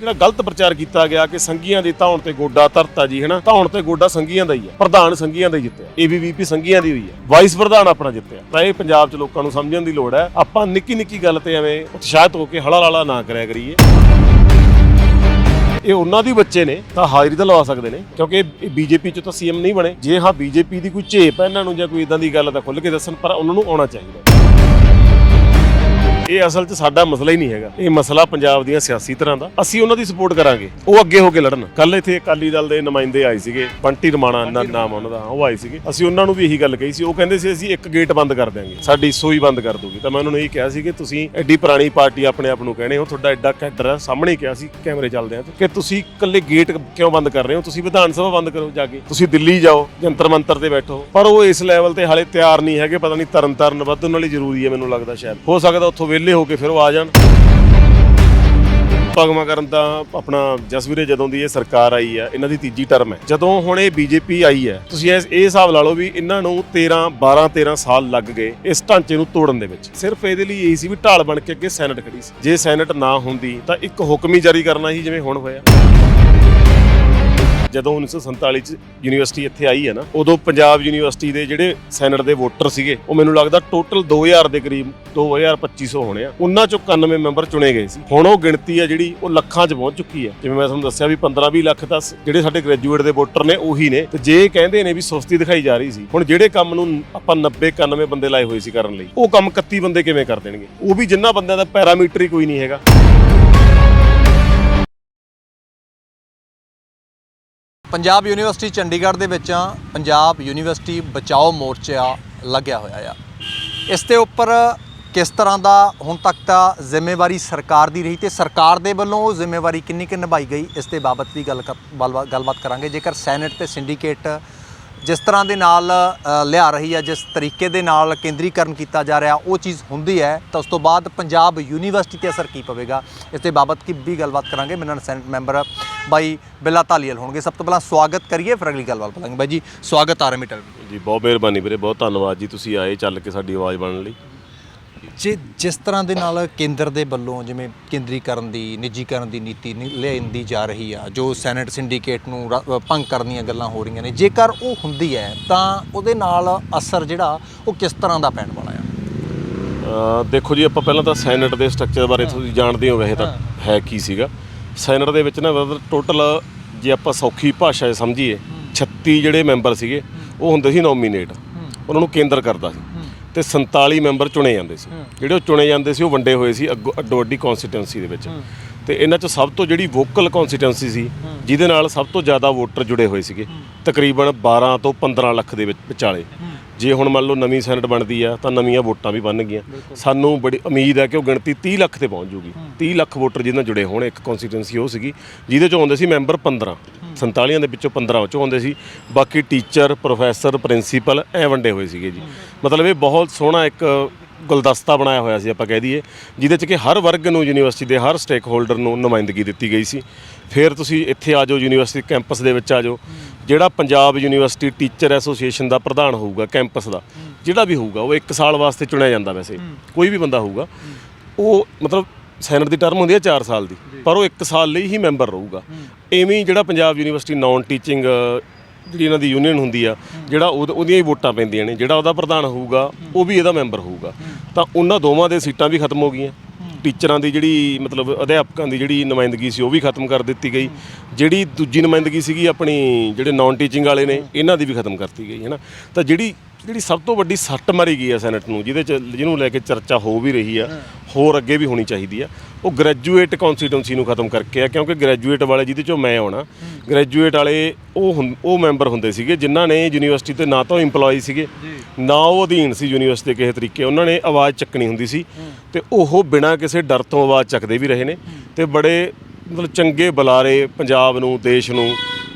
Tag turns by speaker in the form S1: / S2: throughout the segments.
S1: ਜਿਹੜਾ ਗਲਤ ਪ੍ਰਚਾਰ ਕੀਤਾ ਗਿਆ ਕਿ ਸੰਗੀਆਂ ਦੀ ਧੌਣ ਤੇ ਗੋਡਾ ਧਰਤਾ ਜੀ, ਹਨਾ? ਧੌਣ ਤੇ ਗੋਡਾ ਸੰਗੀਆਂ ਦਾ ਹੀ ਹੈ ਪ੍ਰਧਾਨ ਸੰਗੀਆਂ ਦਾ ਹੀ ਜਿੱਤਿਆ। ਏਬੀਵੀਪੀ ਸੰਗੀਆਂ ਦੀ ਹੋਈ ਹੈ ਵਾਈਸ ਪ੍ਰਧਾਨ ਆਪਣਾ ਜਿੱਤਿਆ। ਤਾਂ ਇਹ ਪੰਜਾਬ 'ਚ ਲੋਕਾਂ ਨੂੰ ਸਮਝਣ ਦੀ ਲੋੜ ਹੈ ਆਪਾਂ ਨਿੱਕੀ ਨਿੱਕੀ ਗੱਲ ਤੇ ਐਵੇਂ ਉਤਸ਼ਾਹਿਤ ਹੋ ਕੇ ਹਲਾ ਲਾਲਾ ਨਾ ਕਰਿਆ ਕਰੀਏ। ਇਹ ਉਹਨਾਂ ਦੀ ਬੱਚੇ ਨੇ, ਤਾਂ ਹਾਜ਼ਰੀ ਤਾਂ ਲਵਾ ਸਕਦੇ ਨੇ, ਕਿਉਂਕਿ ਇਹ ਬੀਜੇਪੀ ਚ ਤਾਂ ਸੀਐਮ ਨਹੀਂ ਬਣੇ। ਜੇ ਹਾਂ ਬੀਜੇਪੀ ਦੀ ਕੋਈ ਝੇਪ ਹੈ ਇਹਨਾਂ ਨੂੰ ਜਾਂ ਕੋਈ ਇਦਾਂ ਦੀ ਗੱਲ ਤਾਂ ਖੁੱਲ ਕੇ ਦੱਸਣ, ਪਰ ਉਹਨਾਂ ਨੂੰ ਆਉਣਾ ਚਾਹੀਦਾ। ਇਹ ਅਸਲ 'ਚ ਸਾਡਾ ਮਸਲਾ ਹੀ ਨਹੀਂ ਹੈਗਾ। ਇਹ ਮਸਲਾ ਪੰਜਾਬ ਦੀਆਂ ਸਿਆਸੀ ਤਰ੍ਹਾਂ ਦਾ। ਅਸੀਂ ਉਹਨਾਂ ਦੀ ਸਪੋਰਟ ਕਰਾਂਗੇ। ਉਹ ਅੱਗੇ ਹੋ ਕੇ ਲੜਨ। ਕੱਲ ਇੱਥੇ ਅਕਾਲੀ ਦਲ ਦੇ ਨੁਮਾਇੰਦੇ ਆਏ ਸੀਗੇ। ਬੰਟੀ ਰਮਾਣਾ ਨਾਮ ਉਹਨਾਂ ਦਾ ਉਹ ਆਏ ਸੀਗੇ। ਅਸੀਂ ਉਹਨਾਂ ਨੂੰ ਵੀ ਇਹੀ ਗੱਲ ਕਹੀ ਸੀ। ਉਹ ਕਹਿੰਦੇ ਸੀ ਅਸੀਂ ਇੱਕ ਗੇਟ ਬੰਦ ਕਰ ਦਿਆਂਗੇ। ਸਾਡੀ ਸੂਈ ਬੰਦ ਕਰ ਦੂਗੀ ਤਾਂ ਮੈਂ ਉਹਨਾਂ ਨੂੰ ਇਹ ਕਿਹਾ ਸੀ ਕਿ ਤੁਸੀਂ ਐਡੀ ਪੁਰਾਣੀ ਪਾਰਟੀ ਆਪਣੇ ਆਪ ਨੂੰ ਕਹਿੰਦੇ ਹੋ। ਤੁਹਾਡਾ ਐਡਾ ਕੈਡਰ ਹੈ ਸਾਹਮਣੇ ਕਿਹਾ ਸੀ ਕੈਮਰੇ ਚੱਲਦੇ ਆ ਕਿ ਤੁਸੀਂ ਇਕੱਲੇ ਗੇਟ ਕਿਉਂ ਬੰਦ ਕਰ ਰਹੇ ਹੋ? ਤੁਸੀਂ ਵਿਧਾਨ ਸਭਾ ਬੰਦ ਕਰੋ ਜਾ ਕੇ। ਤੁਸੀਂ ਦਿੱਲੀ ਜਾਓ ਜੰਤਰ ਮੰਤਰ ਤੇ ਬੈਠੋ। ਪਰ ਉਹ ਇਸ ਲੈਵਲ ਤੇ ਹਾਲੇ ਤਿਆਰ ਨਹੀਂ ਹੈਗੇ। ਪਤਾ ਨਹੀਂ ਤਰਨ ਤਰਨ ਵਧਣ ਵਾਲੀ ਜ਼ਰੂਰੀ ਹੈ ਮੈਨੂੰ ਲੱਗਦਾ ਸ਼ਾਇਦ। ਹੋ ਸਕਦਾ ਉੱਥੋਂ ਵਿਹਲੇ ਹੋ ਕੇ ਫਿਰ ਉਹ ਆ ਜਾਣ। ਭਗਵਾ ਕਰਨ ਤਾਂ ਆਪਣਾ ਜਸਵੀਰੇ ਜਦੋਂ ਦੀ ਇਹ ਸਰਕਾਰ ਆਈ ਹੈ ਇਹਨਾਂ ਦੀ ਤੀਜੀ ਟਰਮ ਹੈ। ਜਦੋਂ ਹੁਣ ਇਹ ਬੀਜੇਪੀ ਆਈ ਹੈ, ਤੁਸੀਂ ਇਸ ਇਹ ਹਿਸਾਬ ਲਾ ਲਓ ਵੀ ਇਹਨਾਂ ਨੂੰ 13 12 13 ਸਾਲ ਲੱਗ ਗਏ ਇਸ ਢਾਂਚੇ ਨੂੰ ਤੋੜਨ ਦੇ ਵਿੱਚ। ਸਿਰਫ ਇਹਦੇ ਲਈ ਇਹੀ ਸੀ ਵੀ ਢਾਲ ਬਣ ਕੇ ਅੱਗੇ ਸੈਨੇਟ ਖੜੀ ਸੀ। ਜੇ ਸੈਨੇਟ ਨਾ ਹੁੰਦੀ ਤਾਂ ਇੱਕ ਹੁਕਮ ਹੀ ਜਾਰੀ ਕਰਨਾ ਸੀ ਜਿਵੇਂ ਹੁਣ ਹੋਇਆ। ਜਦੋਂ 1947 ਚ ਯੂਨੀਵਰਸਿਟੀ ਇੱਥੇ ਆਈ ਹੈ ਨਾ, ਉਦੋਂ ਪੰਜਾਬ ਯੂਨੀਵਰਸਿਟੀ ਦੇ ਜਿਹੜੇ ਸੈਨੇਟ ਦੇ ਵੋਟਰ ਸੀਗੇ, ਉਹ ਮੈਨੂੰ ਲੱਗਦਾ ਟੋਟਲ 2000 ਦੇ ਕਰੀਬ 2250 ਹੋਣੇ ਆ। ਉਹਨਾਂ ਚੋਂ 91 ਮੈਂਬਰ ਚੁਣੇ ਗਏ ਸੀ। ਹੁਣ ਉਹ ਗਿਣਤੀ ਆ ਜਿਹੜੀ, ਉਹ ਲੱਖਾਂ 'ਚ ਪਹੁੰਚ ਚੁੱਕੀ ਹੈ। ਜਿਵੇਂ ਮੈਂ ਤੁਹਾਨੂੰ ਦੱਸਿਆ ਵੀ 15-20 ਲੱਖ ਤਾਂ ਜਿਹੜੇ ਸਾਡੇ ਗ੍ਰੈਜੂਏਟ ਦੇ ਵੋਟਰ ਨੇ, ਉਹੀ ਨੇ। ਤੇ ਜੇ ਕਹਿੰਦੇ ਨੇ ਵੀ ਸੁਸਤੀ ਦਿਖਾਈ ਜਾ ਰਹੀ ਸੀ, ਹੁਣ ਜਿਹੜੇ ਕੰਮ ਨੂੰ ਆਪਾਂ 90-91 ਬੰਦੇ ਲਾਏ ਹੋਏ ਸੀ ਕਰਨ ਲਈ, ਉਹ ਕੰਮ 31 ਬੰਦੇ ਕਿਵੇਂ ਕਰ ਦੇਣਗੇ? ਉਹ ਵੀ ਜਿੰਨਾ ਬੰਦਿਆਂ ਦਾ ਪੈਰਾਮੀਟਰ ਹੀ ਕੋਈ ਨਹੀਂ ਹੈਗਾ।
S2: ਪੰਜਾਬ ਯੂਨੀਵਰਸਿਟੀ ਚੰਡੀਗੜ੍ਹ ਦੇ ਵਿੱਚ ਪੰਜਾਬ ਯੂਨੀਵਰਸਿਟੀ ਬਚਾਓ ਮੋਰਚਾ ਲੱਗਿਆ ਹੋਇਆ ਆ। ਇਸ ਦੇ ਉੱਪਰ ਕਿਸ ਤਰ੍ਹਾਂ ਦਾ ਹੁਣ ਤੱਕ ਤਾਂ ਜ਼ਿੰਮੇਵਾਰੀ ਸਰਕਾਰ ਦੀ ਰਹੀ ਤੇ ਸਰਕਾਰ ਦੇ ਵੱਲੋਂ ਉਹ ਜ਼ਿੰਮੇਵਾਰੀ ਕਿੰਨੀ ਕਿ ਨਿਭਾਈ ਗਈ, ਇਸ ਦੇ ਬਾਬਤ ਵੀ ਗੱਲ ਕਰ- ਗੱਲਬਾਤ ਗੱਲਬਾਤ ਕਰਾਂਗੇ। ਜੇਕਰ ਸੈਨੇਟ ਤੇ ਸਿੰਡੀਕੇਟ ਜਿਸ ਤਰ੍ਹਾਂ ਦੇ ਨਾਲ ਲਿਆ ਰਹੀ ਹੈ, ਜਿਸ ਤਰੀਕੇ ਦੇ ਨਾਲ ਕੇਂਦਰੀਕਰਨ ਕੀਤਾ ਜਾ ਰਿਹਾ, ਉਹ ਚੀਜ਼ ਹੁੰਦੀ ਹੈ, ਤਾਂ ਉਸ ਤੋਂ ਬਾਅਦ ਪੰਜਾਬ ਯੂਨੀਵਰਸਿਟੀ ਤੇ ਅਸਰ ਕੀ ਪਵੇਗਾ? ਇਸ ਦੇ ਬਾਬਤ ਕੀ ਵੀ ਗੱਲਬਾਤ ਕਰਾਂਗੇ। ਮੇਰੇ ਨਾਲ ਸੈਨੇਟ ਮੈਂਬਰ ਬਾਈ ਬਿੱਲਾ ਤਾਲੀਅਲ ਹੋਣਗੇ। ਸਭ ਤੋਂ ਪਹਿਲਾਂ ਸਵਾਗਤ ਕਰੀਏ, ਫਿਰ ਅਗਲੀ ਗੱਲਬਾਤ ਕਰਾਂਗੇ। ਬਾਈ ਜੀ, ਸਵਾਗਤ ਆ ਰਿਹਾ ਮੀਟਰ
S1: ਜੀ, ਬਹੁਤ ਮਿਹਰਬਾਨੀ ਵੀਰੇ, ਬਹੁਤ ਧੰਨਵਾਦ ਜੀ, ਤੁਸੀਂ ਆਏ ਚੱਲ ਕੇ ਸਾਡੀ ਆਵਾਜ਼ ਬਣਨ ਲਈ।
S2: ਜੇ ਜਿਸ ਤਰ੍ਹਾਂ ਦੇ ਨਾਲ ਕੇਂਦਰ ਦੇ ਵੱਲੋਂ ਜਿਵੇਂ ਕੇਂਦਰੀਕਰਨ ਦੀ ਨਿੱਜੀਕਰਨ ਦੀ ਨੀਤੀ ਲਿਆਂਦੀ ਜਾ ਰਹੀ ਆ ਜੋ ਸੈਨੇਟ ਸਿੰਡੀਕੇਟ ਨੂੰ ਰ- ਭੰਗ ਕਰਨ ਦੀਆਂ ਗੱਲਾਂ ਹੋ ਰਹੀਆਂ ਨੇ ਜੇਕਰ ਉਹ ਹੁੰਦੀ ਹੈ ਤਾਂ ਉਹਦੇ ਨਾਲ ਅਸਰ ਜਿਹੜਾ ਉਹ ਕਿਸ ਤਰ੍ਹਾਂ ਦਾ ਪੈਣ ਵਾਲਾ ਆ?
S1: ਦੇਖੋ ਜੀ ਆਪਾਂ ਪਹਿਲਾਂ ਤਾਂ ਸੈਨੇਟ ਦੇ ਸਟਰਕਚਰ ਬਾਰੇ ਤੁਸੀਂ ਜਾਣਦੇ ਹੋ ਵੈਸੇ ਤਾਂ ਹੈ। ਕੀ ਸੀਗਾ। ਸੈਨੇਟ ਦੇ ਵਿੱਚ ਨਾ ਟੋਟਲ ਜੇ ਆਪਾਂ ਸੌਖੀ ਭਾਸ਼ਾ 'ਚ ਸਮਝੀਏ 36 ਜਿਹੜੇ ਮੈਂਬਰ ਸੀਗੇ ਉਹ ਹੁੰਦੇ ਸੀ ਨੋਮੀਨੇਟ। ਉਹਨਾਂ ਨੂੰ ਕੇਂਦਰ ਕਰਦਾ ਸੀ। ਤੇ 47 ਮੈਂਬਰ ਚੁਣੇ ਜਾਂਦੇ ਸੀ। ਜਿਹੜੇ ਉਹ ਚੁਣੇ ਜਾਂਦੇ ਸੀ ਉਹ ਵੰਡੇ ਹੋਏ ਸੀ ਅੱਗੋ ਅੱਡੋ ਅੱਡੀ ਕਨਸਟੀਟੈਂਸੀ ਦੇ ਵਿੱਚ। ਤੇ ਇਹਨਾਂ 'ਚ ਸਭ ਤੋਂ ਜਿਹੜੀ ਵੋਕਲ ਕਨਸਟੀਟੈਂਸੀ ਸੀ ਜਿਹਦੇ ਨਾਲ ਸਭ ਤੋਂ ਜ਼ਿਆਦਾ ਵੋਟਰ ਜੁੜੇ ਹੋਏ ਸੀਗੇ। ਤਕਰੀਬਨ 12 ਤੋਂ 15 ਲੱਖ ਦੇ ਵਿੱਚ ਵਿਚਾਲੇ। ਜੇ ਹੁਣ ਮੰਨ ਲਓ ਨਵੀਂ ਸੈਨੇਟ ਬਣਦੀ ਆ ਤਾਂ ਨਵੀਆਂ ਵੋਟਾਂ ਵੀ ਬਣ ਗਈਆਂ ਸਾਨੂੰ ਬੜੀ ਉਮੀਦ ਹੈ ਕਿ ਉਹ ਗਿਣਤੀ 30 ਲੱਖ ਤੇ ਪਹੁੰਚ ਜੂਗੀ। 30 ਲੱਖ ਵੋਟਰ ਜਿਹਦੇ ਨਾਲ ਜੁੜੇ ਹੋਣ ਇੱਕ ਕਨਸਟੀਟੈਂਸੀ ਉਹ ਸੀਗੀ ਜਿਹਦੇ ਚੋਂ ਆਉਂਦੇ ਸੀ ਮੈਂਬਰ 15 47 ਦੇ ਵਿੱਚੋਂ 15 ਉਹ ਚੋਂ ਆਉਂਦੇ ਸੀ। ਬਾਕੀ ਟੀਚਰ ਪ੍ਰੋਫੈਸਰ ਪ੍ਰਿੰਸੀਪਲ ਐ ਵੰਡੇ ਹੋਏ ਸੀਗੇ ਜੀ। ਮਤਲਬ ਇਹ ਬਹੁਤ ਸੋਹਣਾ ਇੱਕ ਗੁਲਦਸਤਾ ਬਣਾਇਆ ਹੋਇਆ ਸੀ ਆਪਾਂ ਕਹਿ ਦਈਏ ਜਿਹਦੇ ਚ ਕਿ ਹਰ ਵਰਗ ਨੂੰ ਯੂਨੀਵਰਸਿਟੀ ਦੇ ਹਰ ਸਟੇਕ ਹੋਲਡਰ ਨੂੰ ਨੁਮਾਇੰਦਗੀ ਦਿੱਤੀ ਗਈ ਸੀ। ਫਿਰ ਤੁਸੀਂ ਇੱਥੇ ਆ ਜਾਓ ਯੂਨੀਵਰਸਿਟੀ ਕੈਂਪਸ ਦੇ ਵਿੱਚ ਆ ਜਾਓ। ਜਿਹੜਾ ਪੰਜਾਬ ਯੂਨੀਵਰਸਿਟੀ ਟੀਚਰ ਐਸੋਸੀਏਸ਼ਨ ਦਾ ਪ੍ਰਧਾਨ ਹੋਊਗਾ ਕੈਂਪਸ ਦਾ ਜਿਹੜਾ ਵੀ ਹੋਊਗਾ ਉਹ 1 ਸਾਲ ਵਾਸਤੇ ਚੁਣਿਆ ਜਾਂਦਾ ਵੈਸੇ। ਕੋਈ ਵੀ ਬੰਦਾ ਹੋਊਗਾ। ਉਹ ਮਤਲਬ ਸੈਨੇਟ ਦੀ ਟਰਮ ਹੁੰਦੀ ਹੈ 4 ਸਾਲ ਦੀ ਪਰ ਉਹ 1 ਸਾਲ ਲਈ ਹੀ ਮੈਂਬਰ ਰਹੂਗਾ। ਐਵੇਂ ਜਿਹੜਾ ਪੰਜਾਬ ਯੂਨੀਵਰਸਿਟੀ ਨਾਨ ਟੀਚਿੰਗ ਜਿਹੜੀ ਇਹਨਾਂ ਦੀ ਯੂਨੀਅਨ ਹੁੰਦੀ ਆ ਜਿਹੜਾ ਉਹਦ- ਉਹਦੀਆਂ ਹੀ ਵੋਟਾਂ ਪੈਂਦੀਆਂ ਨੇ ਜਿਹੜਾ ਉਹਦਾ ਪ੍ਰਧਾਨ ਹੋਊਗਾ ਉਹ ਵੀ ਇਹਦਾ ਮੈਂਬਰ ਹੋਊਗਾ। ਤਾਂ ਉਹਨਾਂ ਦੋਵਾਂ ਦੇ ਸੀਟਾਂ ਵੀ ਖਤਮ ਹੋ ਗਈਆਂ। ਟੀਚਰਾਂ ਦੀ ਜਿਹੜੀ ਮਤਲਬ ਅਧਿਆਪਕਾਂ ਦੀ ਜਿਹੜੀ ਨੁਮਾਇੰਦਗੀ ਸੀ ਉਹ ਵੀ ਖਤਮ ਕਰ ਦਿੱਤੀ ਗਈ। ਜਿਹੜੀ ਦੂਜੀ ਨੁਮਾਇੰਦਗੀ ਸੀਗੀ ਆਪਣੀ ਜਿਹੜੇ ਨਾਨ ਟੀਚਿੰਗ ਵਾਲੇ ਨੇ ਇਹਨਾਂ ਦੀ ਵੀ ਖਤਮ ਕਰਤੀ ਗਈ ਹੈ ਨਾ ਤਾਂ ਜਿਹੜੀ ਜਿਹੜੀ ਸਭ ਤੋਂ ਵੱਡੀ ਸੱਟ ਮਾਰੀ ਗਈ ਹੈ ਸੈਨੇਟ ਨੂੰ ਜਿਹਦੇ ਚ ਜਿਹਨੂੰ ਲੈ ਕੇ ਚਰਚਾ ਹੋ ਵੀ ਰਹੀ ਆ ਹੋਰ ਅੱਗੇ ਵੀ ਹੋਣੀ ਚਾਹੀਦੀ ਆ ਉਹ ਗ੍ਰੈਜੂਏਟ ਕਨਸਟੀਟੂਐਂਸੀ ਨੂੰ ਖਤਮ ਕਰਕੇ ਆ ਕਿਉਂਕਿ ਗ੍ਰੈਜੂਏਟ ਵਾਲੇ ਜਿਹਦੇ ਚੋਂ ਮੈਂ ਆਉਣਾ ਗ੍ਰੈਜੂਏਟ ਵਾਲੇ ਉਹ ਉਹ ਮੈਂਬਰ ਹੁੰਦੇ ਸੀਗੇ ਜਿਨ੍ਹਾਂ ਨੇ ਯੂਨੀਵਰਸਿਟੀ ਤੇ ਨਾ ਤਾਂ EMPLOYE ਸੀਗੇ ਨਾ ਉਹ ਅਧੀਨ ਸੀ ਯੂਨੀਵਰਸਿਟੀ ਦੇ ਕਿਸੇ ਤਰੀਕੇ ਉਹਨਾਂ ਨੇ ਆਵਾਜ਼ ਚੱਕਣੀ ਹੁੰਦੀ ਸੀ ਤੇ ਉਹ ਬਿਨਾਂ ਕਿਸੇ ਡਰ ਤੋਂ ਆਵਾਜ਼ ਚੱਕਦੇ ਵੀ ਰਹੇ ਨੇ ਤੇ ਬੜੇ ਮਤਲਬ ਚੰਗੇ ਬੁਲਾਰੇ ਪੰਜਾਬ ਨੂੰ ਦੇਸ਼ ਨੂੰ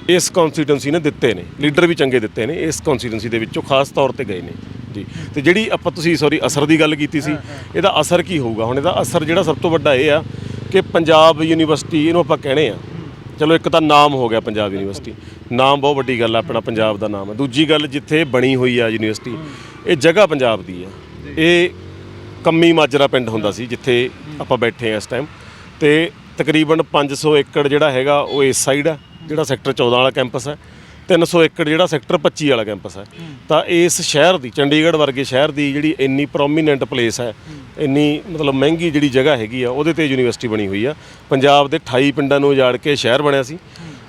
S1: ਇਸ ਕਨਸਟੀਟੂਐਂਸੀ ਨੇ ਦਿੱਤੇ ਨੇ ਲੀਡਰ ਵੀ ਚੰਗੇ ਦਿੱਤੇ ਨੇ ਇਸ ਕਨਸਟੀਟੂਐਂਸੀ ਦੇ ਵਿੱਚੋਂ ਖਾਸ ਤੌਰ ਤੇ ਗਏ ਨੇ। ਜੀ ਤੇ ਜਿਹੜੀ ਆਪਾਂ ਤੁਸੀਂ ਸੌਰੀ ਅਸਰ ਦੀ ਗੱਲ ਕੀਤੀ ਸੀ ਇਹਦਾ ਅਸਰ ਕੀ ਹੋਊਗਾ? ਹੁਣ ਇਹਦਾ ਅਸਰ ਜਿਹੜਾ ਸਭ ਤੋਂ ਵੱਡਾ ਇਹ ਆ ਕਿ ਪੰਜਾਬ ਯੂਨੀਵਰਸਿਟੀ ਇਹਨੂੰ ਆਪਾਂ ਕਹਿੰਦੇ ਆ। ਚਲੋ ਇੱਕ ਤਾਂ ਨਾਮ ਹੋ ਗਿਆ ਪੰਜਾਬ ਯੂਨੀਵਰਸਿਟੀ। ਨਾਮ ਬਹੁਤ ਵੱਡੀ ਗੱਲ ਆ ਆਪਣਾ ਪੰਜਾਬ ਦਾ ਨਾਮ ਹੈ ਦੂਜੀ ਗੱਲ ਜਿੱਥੇ ਬਣੀ ਹੋਈ ਆ ਯੂਨੀਵਰਸਿਟੀ ਇਹ ਜਗ੍ਹਾ ਪੰਜਾਬ ਦੀ ਆ। ਇਹ ਕੰਮੀ ਮਾਜਰਾ ਪਿੰਡ ਹੁੰਦਾ ਸੀ ਜਿੱਥੇ ਆਪਾਂ ਬੈਠੇ ਆ ਇਸ ਟਾਈਮ ਤੇ ਤਕਰੀਬਨ 500 ਏਕੜ ਜਿਹੜਾ ਹੈਗਾ ਉਹ ਇਸ ਸਾਈਡ ਆ। ਜਿਹੜਾ ਸੈਕਟਰ 14 ਵਾਲਾ ਕੈਂਪਸ ਹੈ 300 ਏਕੜ ਜਿਹੜਾ ਸੈਕਟਰ 25 ਵਾਲਾ ਕੈਂਪਸ ਹੈ। ਤਾਂ ਇਸ ਸ਼ਹਿਰ ਦੀ, ਚੰਡੀਗੜ੍ਹ ਵਰਗੇ ਸ਼ਹਿਰ ਦੀ ਜਿਹੜੀ ਇੰਨੀ ਪ੍ਰੋਮੀਨੈਂਟ ਪਲੇਸ ਹੈ, ਇੰਨੀ ਮਤਲਬ ਮਹਿੰਗੀ ਜਿਹੜੀ ਜਗ੍ਹਾ ਹੈਗੀ ਆ, ਉਹਦੇ ਤੇ ਯੂਨੀਵਰਸਿਟੀ ਬਣੀ ਹੋਈ ਆ। ਪੰਜਾਬ ਦੇ 28 ਪਿੰਡਾਂ ਨੂੰ ਉਜਾੜ ਕੇ ਸ਼ਹਿਰ ਬਣਿਆ ਸੀ।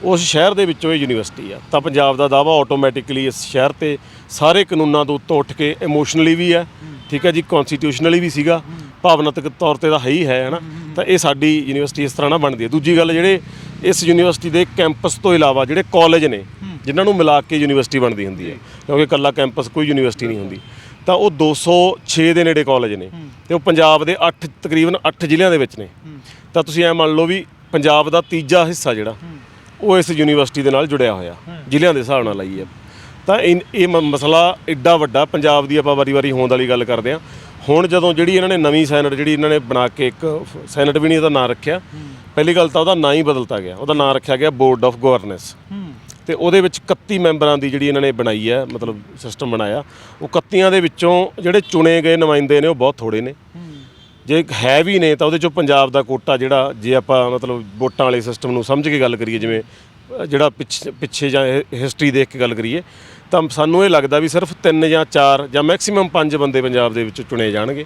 S1: ਉਸ ਸ਼ਹਿਰ ਦੇ ਵਿੱਚੋਂ ਇਹ ਯੂਨੀਵਰਸਿਟੀ ਆ। ਤਾਂ ਪੰਜਾਬ ਦਾ ਦਾਵਾ ਆਟੋਮੈਟਿਕਲੀ ਇਸ ਸ਼ਹਿਰ ਤੇ ਸਾਰੇ ਕਾਨੂੰਨਾਂ ਤੋਂ ਉੱਤੋਂ ਉੱਠ ਕੇ ਇਮੋਸ਼ਨਲੀ ਵੀ ਹੈ, ਠੀਕ ਹੈ ਜੀ ਕਨਸਟੀਟਿਊਸ਼ਨਲੀ ਵੀ ਸੀਗਾ। ਭਾਵਨਾਤਮਕ ਤੌਰ ਤੇ ਤਾਂ ਹੈ ਹੀ ਹੈ, ਹਨਾ? ਤਾਂ ਇਹ ਸਾਡੀ ਯੂਨੀਵਰਸਿਟੀ ਇਸ ਤਰ੍ਹਾਂ ਨਾ ਬਣਦੀ ਹੈ। ਦੂਜੀ ਗੱਲ ਜਿਹੜੇ ਇਸ ਯੂਨੀਵਰਸਿਟੀ ਦੇ ਕੈਂਪਸ ਤੋਂ ਇਲਾਵਾ ਜਿਹੜੇ ਕਾਲਜ ਨੇ ਜਿਨ੍ਹਾਂ ਨੂੰ ਮਿਲਾ ਕੇ ਯੂਨੀਵਰਸਿਟੀ ਬਣਦੀ ਹੁੰਦੀ ਹੈ ਕਿਉਂਕਿ ਇਕੱਲਾ ਕੈਂਪਸ ਕੋਈ ਯੂਨੀਵਰਸਿਟੀ ਨਹੀਂ ਹੁੰਦੀ। ਤਾਂ ਉਹ 206 ਦੇ ਨੇੜੇ ਕਾਲਜ ਨੇ ਤੇ ਉਹ ਪੰਜਾਬ ਦੇ 8 ਤਕਰੀਬਨ 8 ਜ਼ਿਲ੍ਹਿਆਂ ਦੇ ਵਿੱਚ ਨੇ। ਤਾਂ ਤੁਸੀਂ ਐ ਮੰਨ ਲਓ ਵੀ ਪੰਜਾਬ ਦਾ ਤੀਜਾ ਹਿੱਸਾ ਜਿਹੜਾ ਉਹ ਇਸ ਯੂਨੀਵਰਸਿਟੀ ਦੇ ਨਾਲ ਜੁੜਿਆ ਹੋਇਆ ਜ਼ਿਲ੍ਹਿਆਂ ਦੇ ਹਿਸਾਬ ਨਾਲ ਲਈ ਹੈ ਤਾਂ ਇਹ ਮਸਲਾ ਐਡਾ ਵੱਡਾ ਪੰਜਾਬ ਦੀ ਆਪਾਂ ਵਾਰੀ-ਵਾਰੀ ਹੋਂਦ ਵਾਲੀ ਗੱਲ ਕਰਦੇ ਹਾਂ ਹੁਣ ਜਦੋਂ ਜਿਹੜੀ ਇਹਨਾਂ ਨੇ ਨਵੀਂ ਸੈਨਟ ਜਿਹੜੀ ਇਹਨਾਂ ਨੇ ਬਣਾ ਕੇ ਇੱਕ ਸੈਨਟ ਵੀ ਨਹੀਂ ਉਹਦਾ ਨਾਂ ਰੱਖਿਆ ਪਹਿਲੀ ਗੱਲ ਤਾਂ ਉਹਦਾ ਨਾਂ ਹੀ ਬਦਲਤਾ ਗਿਆ। ਉਹਦਾ ਨਾਂ ਰੱਖਿਆ ਗਿਆ ਬੋਰਡ ਆਫ ਗਵਰਨੈਂਸ ਤੇ ਉਹਦੇ ਵਿੱਚ 31 ਮੈਂਬਰਾਂ ਦੀ ਜਿਹੜੀ ਇਹਨਾਂ ਨੇ ਬਣਾਈ ਹੈ ਮਤਲਬ ਸਿਸਟਮ ਬਣਾਇਆ ਉਹ 31 ਦੇ ਵਿੱਚੋਂ ਜਿਹੜੇ ਚੁਣੇ ਗਏ ਨੁਮਾਇੰਦੇ ਨੇ ਉਹ ਬਹੁਤ ਥੋੜੇ ਨੇ। ਜੇ ਹੈ ਵੀ ਨੇ ਤਾਂ ਉਹਦੇ ਚੋਂ ਪੰਜਾਬ ਦਾ ਕੋਟਾ ਜਿਹੜਾ ਜੇ ਆਪਾਂ ਮਤਲਬ ਵੋਟਾਂ ਵਾਲੇ ਸਿਸਟਮ ਨੂੰ ਸਮਝ ਕੇ ਗੱਲ ਕਰੀਏ ਜਿਵੇਂ ਜਿਹੜਾ ਪਿੱਛੇ ਪਿੱਛੇ ਜਾਂ ਹਿਸਟਰੀ ਦੇਖ ਕੇ ਗੱਲ ਕਰੀਏ ਤਾਂ ਸਾਨੂੰ ਇਹ ਲੱਗਦਾ ਵੀ ਸਿਰਫ 3 ਜਾਂ 4 ਜਾਂ ਮੈਕਸਿਮਮ 5 ਬੰਦੇ ਪੰਜਾਬ ਦੇ ਵਿੱਚ ਚੁਣੇ ਜਾਣਗੇ।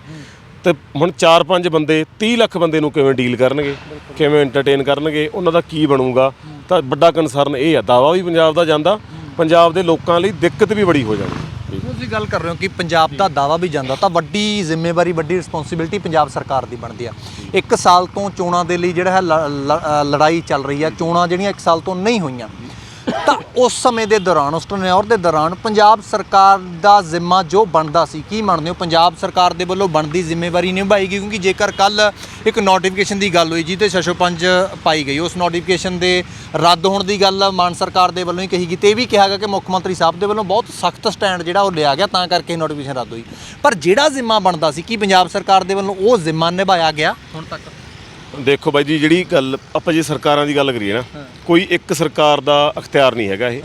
S1: ਤੇ ਹੁਣ 4-5 ਬੰਦੇ 30 ਲੱਖ ਬੰਦੇ ਨੂੰ ਕਿਵੇਂ ਡੀਲ ਕਰਨਗੇ, ਕਿਵੇਂ ਐਂਟਰਟੇਨ ਕਰਨਗੇ, ਉਹਨਾਂ ਦਾ ਕੀ ਬਣੂਗਾ? ਤਾਂ ਵੱਡਾ ਕਨਸਰਨ ਇਹ ਆ ਦਾਵਾ ਵੀ ਪੰਜਾਬ ਦਾ ਜਾਂਦਾ, ਪੰਜਾਬ ਦੇ ਲੋਕਾਂ ਲਈ ਦਿੱਕਤ ਵੀ ਬੜੀ ਹੋ ਜਾਣੀ
S2: ਤੁਸੀਂ ਗੱਲ ਕਰ ਰਹੇ ਹੋ ਕਿ ਪੰਜਾਬ ਦਾ ਦਾਵਾ ਵੀ ਜਾਂਦਾ, ਤਾਂ ਵੱਡੀ ਜ਼ਿੰਮੇਵਾਰੀ, ਵੱਡੀ ਰਿਸਪੌਂਸਿਬਿਲਟੀ ਪੰਜਾਬ ਸਰਕਾਰ ਦੀ ਬਣਦੀ ਆ। ਇੱਕ ਸਾਲ ਤੋਂ ਚੋਣਾਂ ਦੇ ਲਈ ਜਿਹੜਾ ਹੈ ਲ- ਲੜਾਈ ਚੱਲ ਰਹੀ ਆ, ਚੋਣਾਂ ਜਿਹੜੀਆਂ ਇੱਕ ਸਾਲ ਤੋਂ ਨਹੀਂ ਹੋਈਆਂ ਤਾਂ ਉਸ ਸਮੇਂ ਦੇ ਦੌਰਾਨ, ਉਸ ਟਨਿਓਰ ਦੇ ਦੌਰਾਨ ਪੰਜਾਬ ਸਰਕਾਰ ਦਾ ਜ਼ਿੰਮਾ ਜੋ ਬਣਦਾ ਸੀ, ਕੀ ਮੰਨਦੇ ਹੋ? ਪੰਜਾਬ ਸਰਕਾਰ ਦੇ ਵੱਲੋਂ ਬਣਦੀ ਜ਼ਿੰਮੇਵਾਰੀ ਨਿਭਾਈ ਗਈ, ਕਿਉਂਕਿ ਜੇਕਰ ਕੱਲ ਇੱਕ ਨੋਟੀਫਿਕੇਸ਼ਨ ਦੀ ਗੱਲ ਹੋਈ, ਜਿਹਦੇ 605 ਪਾਈ ਗਈ, ਉਸ ਨੋਟੀਫਿਕੇਸ਼ਨ ਦੇ ਰੱਦ ਹੋਣ ਦੀ ਗੱਲ ਮਾਨ ਸਰਕਾਰ ਦੇ ਵੱਲੋਂ ਹੀ ਕਹੀ ਗਈ, ਤੇ ਇਹ ਵੀ ਕਿਹਾ ਗਿਆ ਕਿ ਮੁੱਖ ਮੰਤਰੀ ਸਾਹਿਬ ਦੇ ਵੱਲੋਂ ਬਹੁਤ ਸਖਤ ਸਟੈਂਡ ਜਿਹੜਾ ਉਹ ਲਿਆ ਗਿਆ, ਤਾਂ ਕਰਕੇ ਨੋਟੀਫਿਕੇਸ਼ਨ ਰੱਦ ਹੋਈ। ਪਰ ਜਿਹੜਾ ਜ਼ਿੰਮਾ ਬਣਦਾ ਸੀ, ਕੀ ਪੰਜਾਬ ਸਰਕਾਰ ਦੇ ਵੱਲੋਂ ਉਹ ਜ਼ਿੰਮਾ ਨਿਭਾਇਆ ਗਿਆ? ਹੁਣ ਤੱਕ
S1: ਦੇਖੋ ਬਾਈ ਜੀ ਜਿਹੜੀ ਗੱਲ ਆਪਾਂ ਜੇ ਸਰਕਾਰਾਂ ਦੀ ਗੱਲ ਕਰੀਏ ਨਾ ਕੋਈ ਇੱਕ ਸਰਕਾਰ ਦਾ ਅਖਤਿਆਰ ਨਹੀਂ ਹੈਗਾ ਇਹ।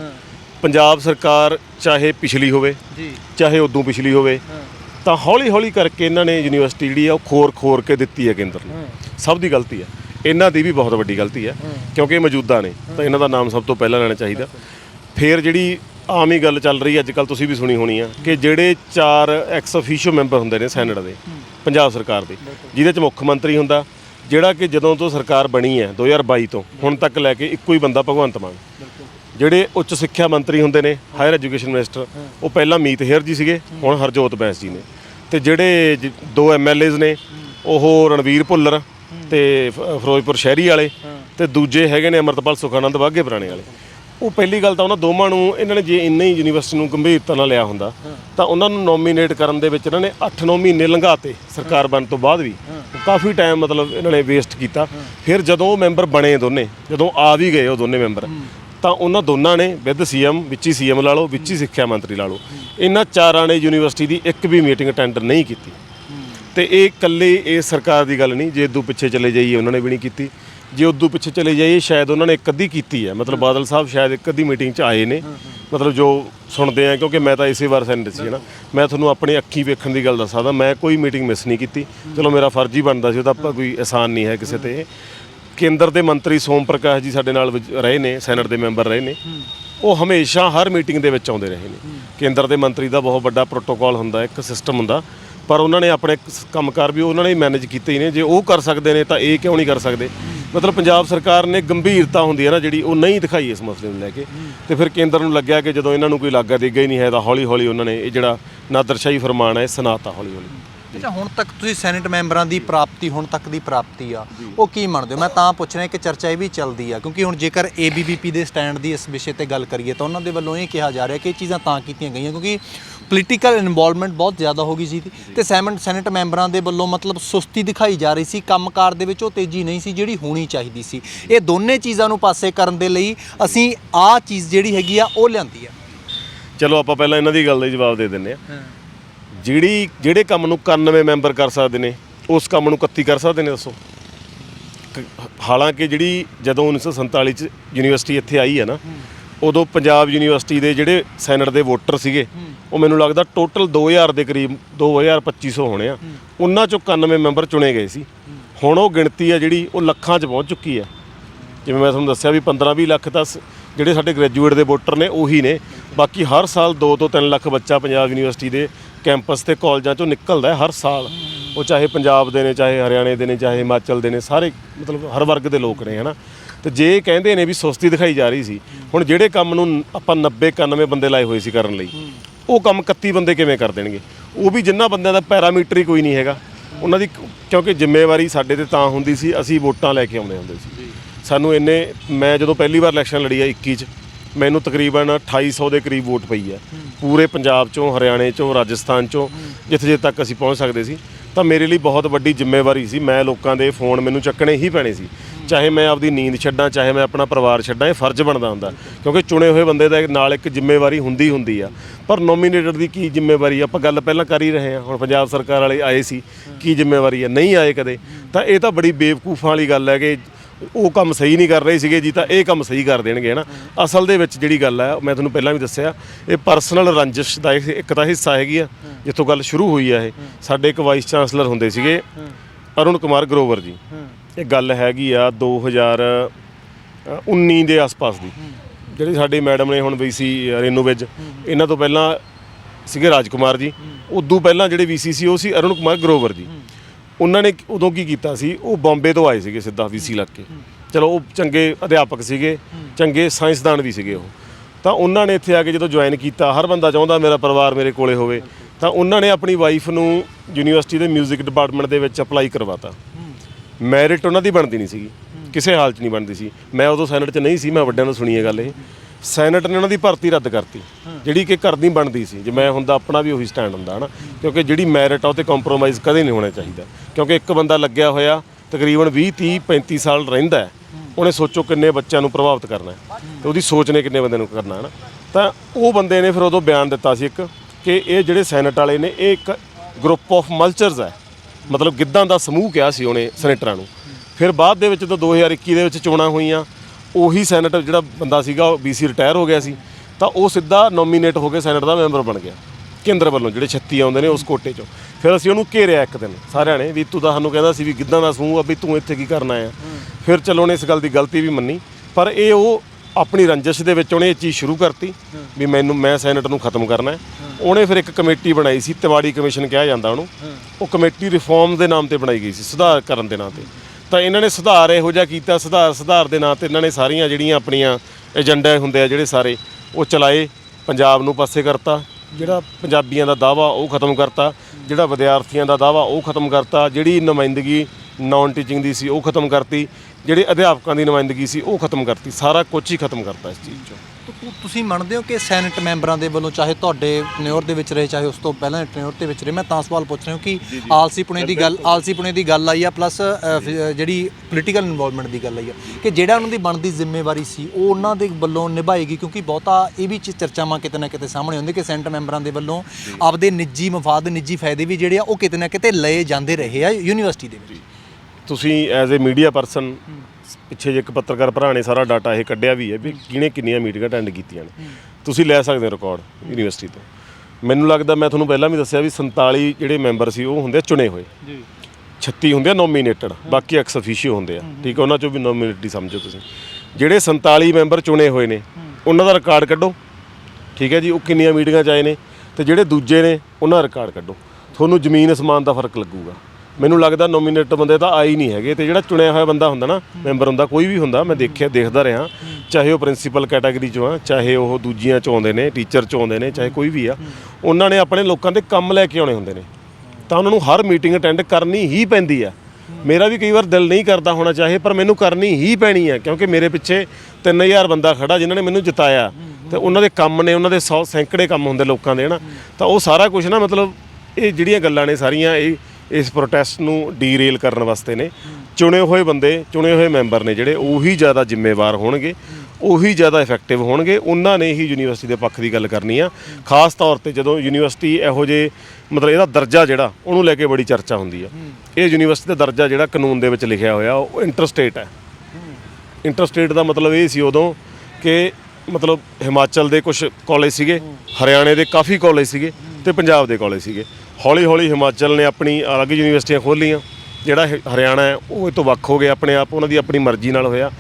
S1: ਪੰਜਾਬ ਸਰਕਾਰ ਚਾਹੇ ਪਿਛਲੀ ਹੋਵੇ
S2: ਜੀ।
S1: ਚਾਹੇ ਉਦੋਂ ਪਿਛਲੀ ਹੋਵੇ ਤਾਂ ਹੌਲੀ ਹੌਲੀ ਕਰਕੇ ਇਹਨਾਂ ਨੇ ਯੂਨੀਵਰਸਿਟੀ ਜਿਹੜੀ ਆ ਉਹ ਖੋਰ ਖੋਰ ਕੇ ਦਿੱਤੀ ਹੈ ਕੇਂਦਰ ਨੂੰ। ਸਭ ਦੀ ਗਲਤੀ ਹੈ ਇਹਨਾਂ ਦੀ ਵੀ ਬਹੁਤ ਵੱਡੀ ਗਲਤੀ ਹੈ। ਕਿਉਂਕਿ ਇਹ ਮੌਜੂਦਾ ਨੇ ਤਾਂ ਇਹਨਾਂ ਦਾ ਨਾਮ ਸਭ ਤੋਂ ਪਹਿਲਾਂ ਲੈਣਾ ਚਾਹੀਦਾ। ਫਿਰ ਜਿਹੜੀ ਆਮ ਹੀ ਗੱਲ ਚੱਲ ਰਹੀ ਹੈ ਅੱਜ ਕੱਲ ਤੁਸੀਂ ਵੀ ਸੁਣੀ ਹੋਣੀ ਆ ਕਿ ਜਿਹੜੇ ਚਾਰ ਐਕਸ ਅਫੀਸ਼ੀਓ ਮੈਂਬਰ ਹੁੰਦੇ ਨੇ ਸੈਨੇਟ ਦੇ ਪੰਜਾਬ ਸਰਕਾਰ ਦੇ ਜਿਹਦੇ ਚ ਮੁੱਖ ਮੰਤਰੀ ਹੁੰਦਾ ਜਿਹੜਾ ਕਿ ਜਦੋਂ ਤੋਂ ਸਰਕਾਰ ਬਣੀ ਹੈ 2022 ਤੋਂ, ਹੁਣ ਤੱਕ ਲੈ ਕੇ ਇੱਕੋ ਹੀ ਬੰਦਾ ਭਗਵੰਤ ਮਾਨ। ਜਿਹੜੇ ਉੱਚ ਸਿੱਖਿਆ ਮੰਤਰੀ ਹੁੰਦੇ ਨੇ, ਹਾਇਰ ਐਜੂਕੇਸ਼ਨ ਮਿਨਿਸਟਰ, ਉਹ ਪਹਿਲਾਂ ਮੀਤ ਹੇਰ ਜੀ ਸੀਗੇ, ਹੁਣ ਹਰਜੋਤ ਬੈਂਸ ਜੀ ਨੇ। ਤੇ ਜਿਹੜੇ ਜ- ਦੋ ਐਮਐਲਏਜ਼ ਨੇ, ਉਹ ਰਣਵੀਰ ਭੁੱਲਰ ਤੇ ਫ- ਫਿਰੋਜ਼ਪੁਰ ਸ਼ਹਿਰੀ ਵਾਲੇ ਤੇ ਦੂਜੇ ਹੈਗੇ ਨੇ ਅਮਰਤਪਾਲ ਸੁਖਾਨੰਦ ਵਾਘੇ ਪੁਰਾਣੇ ਵਾਲੇ। ਉਹ ਪਹਿਲੀ ਗੱਲ ਤਾਂ ਉਹਨਾਂ ਦੋਵਾਂ ਨੂੰ ਇਹਨਾਂ ਨੇ ਜੇ ਇੰਨੇ ਹੀ ਯੂਨੀਵਰਸਿਟੀ ਨੂੰ ਗੰਭੀਰਤਾ ਨਾਲ ਲਿਆ ਹੁੰਦਾ ਤਾਂ ਉਹਨਾਂ ਨੂੰ ਨੋਮੀਨੇਟ ਕਰਨ ਦੇ ਵਿੱਚ ਇਹਨਾਂ ਨੇ 8-9 ਮਹੀਨੇ ਲੰਘਾਤੇ ਸਰਕਾਰ ਬਣਨ ਤੋਂ ਬਾਅਦ ਵੀ। ਕਾਫੀ ਟਾਈਮ ਮਤਲਬ ਇਹਨਾਂ ਨੇ ਵੇਸਟ ਕੀਤਾ। ਫਿਰ ਜਦੋਂ ਉਹ ਮੈਂਬਰ ਬਣੇ ਦੋਨੇ ਜਦੋਂ ਆ ਵੀ ਗਏ ਉਹ ਦੋਨੇ ਮੈਂਬਰ ਤਾਂ ਉਹਨਾਂ ਦੋਨਾਂ ਨੇ ਵਿਦ ਸੀਐਮ ਵਿੱਚ ਹੀ ਸੀਐਮ ਲਾ ਲਓ ਵਿੱਚ ਹੀ। ਸਿੱਖਿਆ ਮੰਤਰੀ ਲਾ ਲਓ। ਇਹਨਾਂ ਚਾਰਾਂ ਨੇ ਯੂਨੀਵਰਸਿਟੀ ਦੀ ਇੱਕ ਵੀ ਮੀਟਿੰਗ ਅਟੈਂਡ ਨਹੀਂ ਕੀਤੀ। ਤੇ ਇਹ ਇਕੱਲੇ ਇਹ ਸਰਕਾਰ ਦੀ ਗੱਲ ਨਹੀਂ ਜੇ ਉਦੋਂ ਪਿੱਛੇ ਚਲੇ ਜਾਈਏ ਉਹਨਾਂ ਨੇ ਵੀ ਨਹੀਂ ਕੀਤੀ। ਜੇ ਉਦੋਂ ਪਿੱਛੇ ਚਲੇ ਜਾਈਏ ਸ਼ਾਇਦ ਉਹਨਾਂ ਨੇ ਇੱਕ ਅੱਧੀ ਕੀਤੀ ਹੈ। ਮਤਲਬ ਬਾਦਲ ਸਾਹਿਬ ਸ਼ਾਇਦ ਇੱਕ ਅੱਧੀ ਮੀਟਿੰਗ 'ਚ ਆਏ ਨੇ। ਮਤਲਬ ਜੋ ਸੁਣਦੇ ਆ ਕਿਉਂਕਿ ਮੈਂ ਤਾਂ ਇਸੇ ਵਾਰ ਸੈਨੇਟ ਸੀ ਨਾ। ਮੈਂ ਤੁਹਾਨੂੰ ਆਪਣੀ ਅੱਖੀਂ ਵੇਖਣ ਦੀ ਗੱਲ ਦੱਸ ਸਕਦਾ। ਮੈਂ ਕੋਈ ਮੀਟਿੰਗ ਮਿਸ ਨਹੀਂ ਕੀਤੀ। ਚਲੋ ਮੇਰਾ ਫਰਜ਼ ਹੀ ਬਣਦਾ ਸੀ ਉਹਦਾ ਆਪਾਂ ਕੋਈ ਆਸਾਨ ਨਹੀਂ ਹੈ ਕਿਸੇ ਤੇ। ਕੇਂਦਰ ਦੇ ਮੰਤਰੀ ਸੋਮ ਪ੍ਰਕਾਸ਼ ਜੀ ਸਾਡੇ ਨਾਲ ਰਹੇ ਨੇ ਸੈਨੇਟ ਦੇ ਮੈਂਬਰ ਰਹੇ ਨੇ। ਉਹ ਹਮੇਸ਼ਾ ਹਰ ਮੀਟਿੰਗ ਦੇ ਵਿੱਚ ਆਉਂਦੇ ਰਹੇ ਨੇ। ਕੇਂਦਰ ਦੇ ਮੰਤਰੀ ਦਾ ਬਹੁਤ ਵੱਡਾ ਪ੍ਰੋਟੋਕਾਲ ਹੁੰਦਾ ਇੱਕ ਸਿਸਟਮ ਹੁੰਦਾ। ਪਰ ਉਹਨਾਂ ਨੇ ਆਪਣੇ ਕੰਮਕਾਰ ਵੀ ਉਹਨਾਂ ਨੇ ਮੈਨੇਜ ਕੀਤੇ ਹੀ ਨੇ। ਜੇ ਉਹ ਕਰ ਸਕਦੇ ਨੇ ਤਾਂ ਇਹ ਕਿਉਂ ਨਹੀਂ ਕਰ ਸਕਦੇ? ਮਤਲਬ ਪੰਜਾਬ ਸਰਕਾਰ ਨੇ ਗੰਭੀਰਤਾ ਹੁੰਦੀ ਹੈ ਨਾ ਜਿਹੜੀ ਉਹ ਨਹੀਂ ਦਿਖਾਈ ਇਸ ਮਸਲੇ ਨੂੰ ਲੈ ਕੇ। ਤੇ ਫਿਰ ਕੇਂਦਰ ਨੂੰ ਲੱਗਿਆ ਕਿ ਜਦੋਂ ਇਹਨਾਂ ਨੂੰ ਕੋਈ ਲਾਗਾ ਦੇਗਾ ਹੀ ਨਹੀਂ ਹੈ ਤਾਂ ਹੌਲੀ ਹੌਲੀ ਉਹਨਾਂ ਨੇ ਇਹ ਜਿਹੜਾ ਨਾਦਰਸ਼ਾਹੀ ਫਰਮਾਨ ਹੈ, ਇਹ ਸੁਣਾਤਾ ਹੌਲੀ ਹੌਲੀ
S2: ਅੱਛਾ, ਹੁਣ ਤੱਕ ਤੁਸੀਂ ਸੈਨੇਟ ਮੈਂਬਰਾਂ ਦੀ ਪ੍ਰਾਪਤੀ, ਹੁਣ ਤੱਕ ਦੀ ਪ੍ਰਾਪਤੀ ਆ, ਉਹ ਕੀ ਮੰਨਦੇ ਹੋ? ਮੈਂ ਤਾਂ ਪੁੱਛ ਰਿਹਾ ਕਿ ਚਰਚਾ ਇਹ ਵੀ ਚੱਲਦੀ ਆ, ਕਿਉਂਕਿ ਹੁਣ ਜੇਕਰ ABVP ਦੇ ਸਟੈਂਡ ਦੀ ਇਸ ਵਿਸ਼ੇ ਤੇ ਗੱਲ ਕਰੀਏ ਤਾਂ ਉਹਨਾਂ ਦੇ ਵੱਲੋਂ ਇਹ ਕਿਹਾ ਜਾ ਰਿਹਾ ਕਿ ਇਹ ਚੀਜ਼ਾਂ ਤਾਂ ਕੀਤੀਆਂ ਗਈਆਂ, ਕਿਉਂਕਿ ਪੋਲੀਟੀਕਲ ਇਨਵੋਲਵਮੈਂਟ ਬਹੁਤ ਜ਼ਿਆਦਾ ਹੋ ਗਈ ਸੀ ਤੇ ਸੈਨੇਟ ਸੈਨੇਟ ਮੈਂਬਰਾਂ ਦੇ ਵੱਲੋਂ ਮਤਲਬ ਸੁਸਤੀ ਦਿਖਾਈ ਜਾ ਰਹੀ ਸੀ। ਕੰਮਕਾਰ ਦੇ ਵਿੱਚ ਉਹ ਤੇਜ਼ੀ ਨਹੀਂ ਸੀ ਜਿਹੜੀ ਹੋਣੀ ਚਾਹੀਦੀ ਸੀ। ਇਹ ਦੋਨੇ ਚੀਜ਼ਾਂ ਨੂੰ ਪਾਸੇ ਕਰਨ ਦੇ ਲਈ ਅਸੀਂ ਆਹ ਚੀਜ਼ ਜਿਹੜੀ ਹੈਗੀ ਆ ਉਹ ਲਿਆਂਦੀ ਆ।
S1: ਚਲੋ ਆਪਾਂ ਪਹਿਲਾਂ ਇਹਨਾਂ ਦੀ ਗੱਲ ਦਾ ਜਵਾਬ ਦੇ ਦਿੰਨੇ ਆ ਜਿਹੜੀ ਜਿਹੜੇ ਕੰਮ ਨੂੰ 91 ਮੈਂਬਰ ਕਰ ਸਕਦੇ ਨੇ ਉਸ ਕੰਮ ਨੂੰ 31 ਕਰ ਸਕਦੇ ਨੇ ਦੱਸੋ? ਹਾਲਾਂਕਿ ਜਿਹੜੀ ਜਦੋਂ 1947 ਚ ਯੂਨੀਵਰਸਿਟੀ ਇੱਥੇ ਆਈ ਹੈ ਨਾ ਉਦੋਂ ਪੰਜਾਬ ਯੂਨੀਵਰਸਿਟੀ ਦੇ ਜਿਹੜੇ ਸੈਨੇਟ ਦੇ ਵੋਟਰ ਸੀਗੇ ਉਹ ਮੈਨੂੰ ਲੱਗਦਾ ਟੋਟਲ 2000 ਦੇ ਕਰੀਬ 2250 ਹੋਣੇ ਆ। ਉਹਨਾਂ ਚੋਂ 91 ਮੈਂਬਰ ਚੁਣੇ ਗਏ ਸੀ। ਹੁਣ ਉਹ ਗਿਣਤੀ ਆ ਜਿਹੜੀ ਉਹ ਲੱਖਾਂ 'ਚ ਪਹੁੰਚ ਚੁੱਕੀ ਹੈ ਜਿਵੇਂ ਮੈਂ ਤੁਹਾਨੂੰ ਦੱਸਿਆ ਵੀ 15-20 ਲੱਖ ਤਾਂ ਜਿਹੜੇ ਸਾਡੇ ਗ੍ਰੈਜੂਏਟ ਦੇ ਵੋਟਰ ਨੇ ਉਹੀ ਨੇ। ਬਾਕੀ ਹਰ ਸਾਲ 2 ਤੋਂ 3 ਲੱਖ ਬੱਚਾ ਪੰਜਾਬ ਯੂਨੀਵਰਸਿਟੀ ਦੇ ਕੈਂਪਸ ਤੇ ਕਾਲਜਾਂ ਚੋਂ ਨਿਕਲਦਾ ਹਰ ਸਾਲ। ਉਹ ਚਾਹੇ ਪੰਜਾਬ ਦੇ ਨੇ ਚਾਹੇ ਹਰਿਆਣੇ ਦੇ ਨੇ ਚਾਹੇ ਹਿਮਾਚਲ ਦੇ ਨੇ ਸਾਰੇ ਮਤਲਬ ਹਰ ਵਰਗ ਦੇ ਲੋਕ ਨੇ ਹਨਾ। ਤੇ ਜੇ ਕਹਿੰਦੇ ਨੇ ਵੀ ਸੁਸਤੀ ਦਿਖਾਈ ਜਾ ਰਹੀ ਸੀ ਹੁਣ ਜਿਹੜੇ ਕੰਮ ਨੂੰ ਆਪਾਂ 90 91 ਬੰਦੇ ਲਾਏ ਹੋਏ ਸੀ ਕਰਨ ਲਈ ਉਹ ਕੰਮ 31 ਬੰਦੇ ਕਿਵੇਂ ਕਰ ਦੇਣਗੇ? ਉਹ ਵੀ ਜਿੰਨਾ ਬੰਦਿਆਂ ਦਾ ਪੈਰਾਮੀਟਰ ਹੀ ਕੋਈ ਨਹੀਂ ਹੈਗਾ। ਉਹਨਾਂ ਦੀ ਕਿਉਂਕਿ ਜ਼ਿੰਮੇਵਾਰੀ ਸਾਡੇ ਤੇ ਤਾਂ ਹੁੰਦੀ ਸੀ ਅਸੀਂ ਵੋਟਾਂ ਲੈ ਕੇ ਆਉਂਦੇ ਹੁੰਦੇ ਸੀ। ਸਾਨੂੰ ਇੰਨੇ ਮੈਂ ਜਦੋਂ ਪਹਿਲੀ ਵਾਰ ਇਲੈਕਸ਼ਨ ਲੜੀ ਆ 21 ਚ ਮੈਨੂੰ ਤਕਰੀਬਨ 2800 ਦੇ ਕਰੀਬ ਵੋਟ ਪਈ ਆ। ਪੂਰੇ ਪੰਜਾਬ ਚੋਂ ਹਰਿਆਣੇ ਚੋਂ ਰਾਜਸਥਾਨ ਚੋਂ ਜਿੱਥੇ ਜਿੱਥੇ ਤੱਕ ਅਸੀਂ ਪਹੁੰਚ ਸਕਦੇ ਸੀ। ਤਾਂ ਮੇਰੇ ਲਈ ਬਹੁਤ ਵੱਡੀ ਜ਼ਿੰਮੇਵਾਰੀ ਸੀ। ਮੈਂ ਲੋਕਾਂ ਦੇ ਫੋਨ ਮੈਨੂੰ ਚੱਕਣੇ ਹੀ ਪੈਣੇ ਸੀ। ਚਾਹੇ ਮੈਂ ਆਪਦੀ ਨੀਂਦ ਛੱਡਾਂ ਚਾਹੇ ਮੈਂ ਆਪਣਾ ਪਰਿਵਾਰ ਛੱਡਾਂ ਇਹ ਫਰਜ਼ ਬਣਦਾ ਹੁੰਦਾ। ਕਿਉਂਕਿ ਚੁਣੇ ਹੋਏ ਬੰਦੇ ਦਾ ਨਾਲ ਇੱਕ ਜ਼ਿੰਮੇਵਾਰੀ ਹੁੰਦੀ ਹੁੰਦੀ ਆ। ਪਰ ਨੋਮੀਨੇਟਡ ਦੀ ਕੀ ਜ਼ਿੰਮੇਵਾਰੀ ਆ? ਆਪਾਂ ਗੱਲ ਪਹਿਲਾਂ ਕਰ ਹੀ ਰਹੇ ਹਾਂ। ਹੁਣ ਪੰਜਾਬ ਸਰਕਾਰ ਵਾਲੇ ਆਏ ਸੀ ਕੀ ਜ਼ਿੰਮੇਵਾਰੀ ਹੈ ਨਹੀਂ ਆਏ ਕਦੇ। ਤਾਂ ਇਹ ਤਾਂ ਬੜੀ ਬੇਵਕੂਫਾਂ ਵਾਲੀ ਗੱਲ ਹੈ ਕਿ ਉਹ ਕੰਮ ਸਹੀ ਨਹੀਂ ਕਰ ਰਹੇ ਸੀਗੇ ਜੀ ਤਾਂ ਇਹ ਕੰਮ ਸਹੀ ਕਰ ਦੇਣਗੇ ਨਾ ਅਸਲ ਦੇ ਵਿੱਚ ਜਿਹੜੀ ਗੱਲ ਹੈ ਮੈਂ ਤੁਹਾਨੂੰ ਪਹਿਲਾਂ ਵੀ ਦੱਸਿਆ ਇਹ ਪਰਸਨਲ ਰੰਜਿਸ਼ ਦਾ ਇੱਕ ਤਾਂ ਹਿੱਸਾ ਹੈਗੀ ਆ ਜਿੱਥੋਂ ਗੱਲ ਸ਼ੁਰੂ ਹੋਈ ਆ ਇਹ। ਸਾਡੇ ਇੱਕ ਵਾਈਸ ਚਾਂਸਲਰ ਹੁੰਦੇ ਸੀਗੇ ਅਰੁਣ ਕੁਮਾਰ ਗਰੋਵਰ ਜੀ। ਇਹ ਗੱਲ ਹੈਗੀ ਆ 2019 ਦੇ ਆਸ-ਪਾਸ ਦੀ। ਜਿਹੜੇ ਸਾਡੇ ਮੈਡਮ ਨੇ ਹੁਣ ਵੀਸੀ ਰੇਨੂ ਵਿਜ ਇਹਨਾਂ ਤੋਂ ਪਹਿਲਾਂ ਸੀਗੇ ਰਾਜਕੁਮਾਰ ਜੀ। ਉਦੋਂ ਪਹਿਲਾਂ ਜਿਹੜੇ ਵੀਸੀ ਸੀ ਉਹ ਸੀ ਅਰੁਣ ਕੁਮਾਰ ਗਰੋਵਰ ਜੀ। ਉਹਨਾਂ ਨੇ ਉਦੋਂ ਕੀ ਕੀਤਾ ਸੀ, ਉਹ ਬੰਬੇ ਤੋਂ ਆਏ ਸੀਗੇ ਸਿੱਧਾ ਵੀਸੀ ਲੱਗ ਕੇ। ਚਲੋ, ਉਹ ਚੰਗੇ ਅਧਿਆਪਕ ਸੀਗੇ, ਚੰਗੇ ਸਾਇੰਸਦਾਨ ਵੀ ਸੀਗੇ ਉਹ। ਤਾਂ ਉਹਨਾਂ ਨੇ ਇੱਥੇ ਆ ਕੇ ਜਦੋਂ ਜੁਆਇਨ ਕੀਤਾ, ਹਰ ਬੰਦਾ ਚਾਹੁੰਦਾ ਮੇਰਾ ਪਰਿਵਾਰ ਮੇਰੇ ਕੋਲੇ ਹੋਵੇ। ਤਾਂ ਉਹਨਾਂ ਨੇ ਆਪਣੀ ਵਾਈਫ ਨੂੰ ਯੂਨੀਵਰਸਿਟੀ ਦੇ 뮤직 ਡਿਪਾਰਟਮੈਂਟ ਦੇ ਵਿੱਚ ਅਪਲਾਈ ਕਰਵਾਤਾ। ਮੈਰਿਟ ਉਹਨਾਂ ਦੀ ਬਣਦੀ ਨਹੀਂ ਸੀਗੀ। ਕਿਸੇ ਹਾਲ 'ਚ ਨਹੀਂ ਬਣਦੀ ਸੀ। ਮੈਂ ਉਦੋਂ ਸੈਨੇਟ 'ਚ ਨਹੀਂ ਸੀ ਮੈਂ ਵੱਡਿਆਂ ਤੋਂ ਸੁਣੀ ਇਹ ਗੱਲ ਇਹ। ਸੈਨੇਟ ਨੇ ਉਹਨਾਂ ਦੀ ਭਰਤੀ ਰੱਦ ਕਰਤੀ ਜਿਹੜੀ ਕਿ ਕਰਨੀ ਬਣਦੀ ਸੀ। ਜੇ ਮੈਂ ਹੁੰਦਾ ਆਪਣਾ ਵੀ ਉਹੀ ਸਟੈਂਡ ਹੁੰਦਾ ਹਨਾ। ਕਿਉਂਕਿ ਜਿਹੜੀ ਮੈਰਿਟ ਆ ਉਹ ਤੇ ਕੰਪਰੋਮਾਈਜ਼ ਕਦੇ ਨਹੀਂ ਹੋਣਾ ਚਾਹੀਦਾ। ਕਿਉਂਕਿ ਇੱਕ ਬੰਦਾ ਲੱਗਿਆ ਹੋਇਆ ਤਕਰੀਬਨ 20 30 35 ਸਾਲ ਰਹਿੰਦਾ ਹੈ। ਉਹਨੇ ਸੋਚੋ ਕਿੰਨੇ ਬੱਚਿਆਂ ਨੂੰ ਪ੍ਰਭਾਵਿਤ ਕਰਨਾ ਹੈ। ਤੇ ਉਹਦੀ ਸੋਚ ਨੇ ਕਿੰਨੇ ਬੰਦੇ ਨੂੰ ਕਰਨਾ ਹੈ ਨਾ ਤਾਂ ਉਹ ਬੰਦੇ ਨੇ ਫਿਰ ਉਦੋਂ ਬਿਆਨ ਦਿੱਤਾ ਸੀ ਇੱਕ ਕਿ ਇਹ ਜਿਹੜੇ ਸੈਨੇਟ ਵਾਲੇ ਨੇ ਇਹ ਇੱਕ ਗਰੁੱਪ ਆਫ ਮਲਚਰਸ ਹੈ। ਮਤਲਬ ਗਿੱਧਾਂ ਦਾ ਸਮੂਹ ਕਿਹਾ ਸੀ ਉਹਨੇ ਸੈਨੇਟਰਾਂ ਨੂੰ। ਫਿਰ ਬਾਅਦ ਦੇ ਵਿੱਚ ਜਦੋਂ 2021 ਦੇ ਵਿੱਚ ਚੋਣਾਂ ਹੋਈਆਂ ਉਹੀ ਸੈਨੇਟ ਜਿਹੜਾ ਬੰਦਾ ਸੀਗਾ ਉਹ ਬੀਸੀ ਰਿਟਾਇਰ ਹੋ ਗਿਆ ਸੀ ਤਾਂ ਉਹ ਸਿੱਧਾ ਨੋਮੀਨੇਟ ਹੋ ਕੇ ਸੈਨੇਟ ਦਾ ਮੈਂਬਰ ਬਣ ਗਿਆ ਕੇਂਦਰ ਵੱਲੋਂ ਜਿਹੜੇ 36 ਆਉਂਦੇ ਨੇ ਉਸ ਕੋਟੇ ਚੋਂ। ਫਿਰ ਅਸੀਂ ਉਹਨੂੰ ਘੇਰਿਆ ਇੱਕ ਦਿਨ ਸਾਰਿਆਂ ਨੇ ਵੀ ਤੂੰ ਤਾਂ ਸਾਨੂੰ ਕਹਿੰਦਾ ਸੀ ਵੀ ਗਿੱਧਾਂ ਦਾ ਸਮੂਹ ਆ ਵੀ ਤੂੰ ਇੱਥੇ ਕੀ ਕਰਨਾ ਆ ਫਿਰ ਚਲੋ ਉਹਨੇ ਇਸ ਗੱਲ ਦੀ ਗਲਤੀ ਵੀ ਮੰਨੀ ਪਰ ਇਹ ਉਹ ਆਪਣੀ ਰੰਜਿਸ਼ ਦੇ ਵਿੱਚ ਉਹਨੇ ਇਹ ਚੀਜ਼ ਸ਼ੁਰੂ ਕਰਤੀ ਵੀ ਮੈਨੂੰ ਮੈਂ ਸੈਨੇਟ ਨੂੰ ਖਤਮ ਕਰਨਾ ਹੈ। ਉਹਨੇ ਫਿਰ ਇੱਕ ਕਮੇਟੀ ਬਣਾਈ ਸੀ, ਤਿਵਾੜੀ ਕਮਿਸ਼ਨ ਕਿਹਾ ਜਾਂਦਾ ਉਹਨੂੰ। ਉਹ ਕਮੇਟੀ ਰਿਫਾਰਮ ਦੇ ਨਾਮ ਤੇ ਬਣਾਈ ਗਈ ਸੀ, ਸੁਧਾਰ ਕਰਨ ਦੇ ਨਾਂ ਤੇ। ਤਾਂ ਇਹਨਾਂ ਨੇ ਸੁਧਾਰ ਇਹੋ ਜਿਹਾ ਕੀਤਾ, ਸੁਧਾਰ ਸੁਧਾਰ ਦੇ ਨਾਂ ਤੇ ਇਹਨਾਂ ਨੇ ਸਾਰੀਆਂ ਜਿਹੜੀਆਂ ਆਪਣੀਆਂ ਏਜੰਡੇ ਹੁੰਦੇ ਆ, ਜਿਹੜੇ ਸਾਰੇ ਉਹ ਚਲਾਏ, ਪੰਜਾਬ ਨੂੰ ਪਾਸੇ ਕਰਤਾ। ਜਿਹੜਾ ਪੰਜਾਬੀਆਂ ਦਾ ਦਾਵਾ ਉਹ ਖਤਮ ਕਰਤਾ। ਜਿਹੜਾ ਵਿਦਿਆਰਥੀਆਂ ਦਾ ਦਾਵਾ ਉਹ ਖਤਮ ਕਰਤਾ। ਜਿਹੜੀ ਨੁਮਾਇੰਦਗੀ ਨਾਨ ਟੀਚਿੰਗ ਦੀ ਸੀ, ਉਹ ਖਤਮ ਕਰਤੀ। ਜਿਹੜੇ ਅਧਿਆਪਕਾਂ ਦੀ ਨੁਮਾਇੰਦਗੀ ਸੀ ਉਹ ਖਤਮ ਕਰਤੀ ਸਾਰਾ ਕੁਝ ਹੀ ਖਤਮ ਕਰਤਾ ਇਸ ਚੀਜ਼ 'ਚੋਂ।
S2: ਤੁ- ਤੁਸੀਂ ਮੰਨਦੇ ਹੋ ਕਿ ਸੈਨੇਟ ਮੈਂਬਰਾਂ ਦੇ ਵੱਲੋਂ ਚਾਹੇ ਤੁਹਾਡੇ ਟਨਿਓਰ ਦੇ ਵਿੱਚ ਰਹੇ ਚਾਹੇ ਉਸ ਤੋਂ ਪਹਿਲਾਂ ਦੇ ਟਨਿਓਰ ਦੇ ਵਿੱਚ ਰਹੇ ਮੈਂ ਤਾਂ ਸਵਾਲ ਪੁੱਛ ਰਿਹਾ ਹਾਂ ਕਿ ਆਲਸੀ ਪੁਣੇ ਦੀ ਗੱਲ ਆਲਸੀ ਪੁਣੇ ਦੀ ਗੱਲ ਆਈ ਆ ਪਲੱਸ ਜਿਹੜੀ ਪੋਲੀਟੀਕਲ ਇਨਵੋਲਵਮੈਂਟ ਦੀ ਗੱਲ ਆਈ ਆ ਕਿ ਜਿਹੜਾ ਉਹਨਾਂ ਦੀ ਬਣਦੀ ਜ਼ਿੰਮੇਵਾਰੀ ਸੀ ਉਹ ਉਹਨਾਂ ਦੇ ਵੱਲੋਂ ਨਿਭਾਏਗੀ ਕਿਉਂਕਿ ਬਹੁਤਾ ਇਹ ਵੀ ਚ- ਚਰਚਾਵਾਂ ਕਿਤੇ ਨਾ ਕਿਤੇ ਸਾਹਮਣੇ ਆਉਂਦੇ ਕਿ ਸੈਨੇਟ ਮੈਂਬਰਾਂ ਦੇ ਵੱਲੋਂ ਆਪਦੇ ਨਿੱਜੀ ਮਫਾਦ ਨਿੱਜੀ ਫਾਇਦੇ ਵੀ ਜਿਹੜੇ ਆ ਉਹ ਕਿਤੇ ਨਾ ਕਿਤੇ ਲਏ ਜਾਂਦੇ ਰਹੇ ਆ ਯੂਨੀਵਰਸਿਟੀ ਦੇ ਵਿੱਚ।
S1: ਤੁਸੀਂ ਐਜ਼ ਅ ਮੀਡੀਆ ਪਰਸਨ ਪਿੱਛੇ ਜੇ ਇੱਕ ਪੱਤਰਕਾਰ ਭਰਾ ਨੇ ਸਾਰਾ ਡਾਟਾ ਇਹ ਕੱਢਿਆ ਵੀ ਹੈ ਵੀ ਕਿਹਨੇ ਕਿੰਨੀਆਂ ਮੀਟਿੰਗਾਂ ਅਟੈਂਡ ਕੀਤੀਆਂ ਨੇ। ਤੁਸੀਂ ਲੈ ਸਕਦੇ ਹੋ ਰਿਕਾਰਡ ਯੂਨੀਵਰਸਿਟੀ ਤੋਂ। ਮੈਨੂੰ ਲੱਗਦਾ ਮੈਂ ਤੁਹਾਨੂੰ ਪਹਿਲਾਂ ਵੀ ਦੱਸਿਆ ਵੀ 47 ਜਿਹੜੇ ਮੈਂਬਰ ਸੀ ਉਹ ਹੁੰਦੇ ਚੁਣੇ ਹੋਏ।
S2: ਜੀ।
S1: 36 ਹੁੰਦੇ ਆ ਨੋਮੀਨੇਟਡ ਬਾਕੀ ਐਕਸ ਅਫੀਸ਼ੀਓ ਹੁੰਦੇ ਆ। ਠੀਕ ਹੈ ਉਹਨਾਂ ਚੋਂ ਵੀ ਨੋਮੀਨੇਟੀ ਸਮਝੋ ਤੁਸੀਂ। ਜਿਹੜੇ 47 ਮੈਂਬਰ ਚੁਣੇ ਹੋਏ ਨੇ ਉਹਨਾਂ ਦਾ ਰਿਕਾਰਡ ਕੱਢੋ। ਠੀਕ ਹੈ ਜੀ ਉਹ ਕਿੰਨੀਆਂ ਮੀਟਿੰਗਾਂ 'ਚ ਆਏ ਨੇ ਤੇ ਜਿਹੜੇ ਦੂਜੇ ਨੇ ਉਹਨਾਂ ਦਾ ਰਿਕਾਰਡ ਕੱਢੋ। ਤੁਹਾਨੂੰ ਜ਼ਮੀਨ ਅਸਮਾਨ ਦਾ ਫ਼ਰਕ ਲੱਗੂਗਾ। ਮੈਨੂੰ ਲੱਗਦਾ ਨੋਮੀਨੇਟ ਬੰਦੇ ਤਾਂ ਆਈ ਨਹੀਂ ਹੈਗੇ ਤੇ ਜਿਹੜਾ ਚੁਣਿਆ ਹੋਇਆ ਬੰਦਾ ਹੁੰਦਾ ਨਾ ਮੈਂਬਰ ਹੁੰਦਾ, ਕੋਈ ਵੀ ਹੁੰਦਾ, ਮੈਂ ਦੇਖਿਆ, ਦੇਖਦਾ ਰਿਹਾ। ਚਾਹੇ ਉਹ ਪ੍ਰਿੰਸੀਪਲ ਕੈਟਾਗਰੀ ਚੋਂ ਆ, ਚਾਹੇ ਉਹ ਦੂਜੀਆਂ ਚੋਂ ਆਉਂਦੇ ਨੇ ਟੀਚਰ ਚੋਂ ਆਉਂਦੇ ਨੇ, ਚਾਹੇ ਕੋਈ ਵੀ ਆ, ਉਹਨਾਂ ਨੇ ਆਪਣੇ ਲੋਕਾਂ ਦੇ ਕੰਮ ਲੈ ਕੇ ਆਉਣੇ ਹੁੰਦੇ ਨੇ। ਤਾਂ ਉਹਨਾਂ ਨੂੰ ਹਰ ਮੀਟਿੰਗ ਅਟੈਂਡ ਕਰਨੀ ਹੀ ਪੈਂਦੀ ਆ। ਮੇਰਾ ਵੀ ਕਈ ਵਾਰ ਦਿਲ ਨਹੀਂ ਕਰਦਾ ਹੋਣਾ ਚਾਹੇ, ਪਰ ਮੈਨੂੰ ਕਰਨੀ ਹੀ ਪੈਣੀ ਆ, ਕਿਉਂਕਿ ਮੇਰੇ ਪਿੱਛੇ 3000 ਬੰਦਾ ਖੜਾ ਜਿਨ੍ਹਾਂ ਨੇ ਮੈਨੂੰ ਜਿਤਾਇਆ। ਤੇ ਉਹਨਾਂ ਦੇ ਕੰਮ ਨੇ, ਉਹਨਾਂ ਦੇ 100 ਸੈਂਕੜੇ ਕੰਮ ਹੁੰਦੇ ਲੋਕਾਂ ਦੇ, ਹਨਾ। ਤਾਂ ਉਹ ਸਾਰਾ ਕੁਝ ਨਾ ਮਤਲਬ ਇਹ ਜਿਹੜੀਆਂ ਗੱਲਾਂ ਨੇ ਸਾਰੀਆਂ, ਇਹ ਇਸ ਪ੍ਰੋਟੈਸਟ ਨੂੰ ਡੀਰੇਲ ਕਰਨ ਵਾਸਤੇ ਨੇ। ਚੁਣੇ ਹੋਏ ਬੰਦੇ ਚੁਣੇ ਹੋਏ ਮੈਂਬਰ ਨੇ ਜਿਹੜੇ ਉਹੀ ਜ਼ਿਆਦਾ ਜ਼ਿੰਮੇਵਾਰ ਹੋਣਗੇ ਉਹੀ ਜ਼ਿਆਦਾ ਇਫੈਕਟਿਵ ਹੋਣਗੇ। ਉਹਨਾਂ ਨੇ ਹੀ ਯੂਨੀਵਰਸਿਟੀ ਦੇ ਪੱਖ ਦੀ ਗੱਲ ਕਰਨੀ ਆ। ਖਾਸ ਤੌਰ ਤੇ ਜਦੋਂ ਯੂਨੀਵਰਸਿਟੀ ਇਹੋ ਜੇ ਮਤਲਬ ਇਹਦਾ ਦਰਜਾ ਜਿਹੜਾ ਉਹਨੂੰ ਲੈ ਕੇ ਬੜੀ ਚਰਚਾ ਹੁੰਦੀ ਆ। ਇਹ ਯੂਨੀਵਰਸਿਟੀ ਦਾ ਦਰਜਾ ਜਿਹੜਾ ਕਾਨੂੰਨ ਦੇ ਵਿੱਚ ਲਿਖਿਆ ਹੋਇਆ ਉਹ ਇੰਟਰਸਟੇਟ ਹੈ। ਇੰਟਰਸਟੇਟ ਦਾ ਮਤਲਬ ਇਹ ਸੀ ਉਦੋਂ ਕਿ ਮਤਲਬ ਹਿਮਾਚਲ ਦੇ ਕੁਝ ਕਾਲਜ ਸੀਗੇ, ਹਰਿਆਣੇ ਦੇ ਕਾਫੀ ਕਾਲਜ ਸੀਗੇ ਤੇ ਪੰਜਾਬ ਦੇ ਕਾਲਜ ਸੀਗੇ। ਹੌਲੀ ਹੌਲੀ ਹਿਮਾਚਲ ਨੇ ਆਪਣੀ ਅਲੱਗ ਯੂਨੀਵਰਸਿਟੀਆਂ ਖੋਲ੍ਹੀਆਂ, ਜਿਹੜਾ ਹ- ਹਰਿਆਣਾ ਹੈ, ਉਹ ਇਹ ਤੋਂ ਵੱਖ ਹੋ ਗਿਆ ਆਪਣੇ ਆਪ, ਉਹਨਾਂ ਦੀ ਆਪਣੀ ਮਰਜ਼ੀ ਨਾਲ ਹੋਇਆ।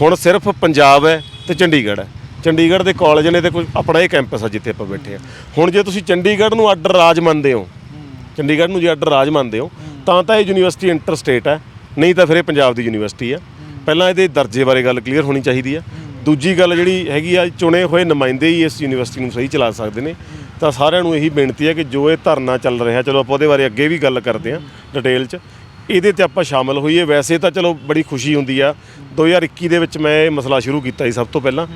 S1: ਹੁਣ ਸਿਰਫ ਪੰਜਾਬ ਹੈ ਤੇ ਚੰਡੀਗੜ੍ਹ ਹੈ। ਚੰਡੀਗੜ੍ਹ ਦੇ ਕਾਲਜ ਨੇ ਤੇ ਕੋਈ ਆਪਣਾ ਇਹ ਕੈਂਪਸ ਆ ਜਿੱਥੇ ਆਪਾਂ ਬੈਠੇ ਆ। ਹੁਣ ਜੇ ਤੁਸੀਂ ਚੰਡੀਗੜ੍ਹ ਨੂੰ ਅੱਡ ਰਾਜ ਮੰਨਦੇ ਹੋ, ਚੰਡੀਗੜ੍ਹ ਨੂੰ ਜੇ ਅੱਡ ਰਾਜ ਮੰਨਦੇ ਹੋ, ਤਾਂ ਤਾਂ ਇਹ ਯੂਨੀਵਰਸਿਟੀ ਇੰਟਰ ਸਟੇਟ ਹੈ, ਨਹੀਂ ਤਾਂ ਫਿਰ ਇਹ ਪੰਜਾਬ ਦੀ ਯੂਨੀਵਰਸਿਟੀ ਆ ਪਹਿਲਾਂ ਇਹਦੇ ਦਰਜੇ ਬਾਰੇ ਗੱਲ ਕਲੀਅਰ ਹੋਣੀ ਚਾਹੀਦੀ ਆ ਦੂਜੀ ਗੱਲ ਜਿਹੜੀ ਹੈਗੀ ਆ, ਚੁਣੇ ਹੋਏ ਨੁਮਾਇੰਦੇ ਹੀ ਇਸ ਯੂਨੀਵਰਸਿਟੀ ਨੂੰ ਸਹੀ ਚਲਾ ਸਕਦੇ ਨੇ। ਤਾਂ ਸਾਰਿਆਂ ਨੂੰ ਇਹੀ ਬੇਨਤੀ ਹੈ ਕਿ ਜੋ ਇਹ ਧਰਨਾ ਚੱਲ ਰਿਹਾ, ਚਲੋ ਆਪਾਂ ਉਹਦੇ ਬਾਰੇ ਅੱਗੇ ਵੀ ਗੱਲ ਕਰਦੇ ਹਾਂ ਡਿਟੇਲ 'ਚ, ਇਹਦੇ ਤੇ ਆਪਾਂ ਸ਼ਾਮਲ ਹੋਈਏ। ਵੈਸੇ ਤਾਂ ਚਲੋ ਬੜੀ ਖੁਸ਼ੀ ਹੁੰਦੀ ਆ 2021 ਦੇ ਵਿੱਚ ਮੈਂ ਇਹ ਮਸਲਾ ਸ਼ੁਰੂ ਕੀਤਾ ਸੀ ਸਭ ਤੋਂ ਪਹਿਲਾਂ।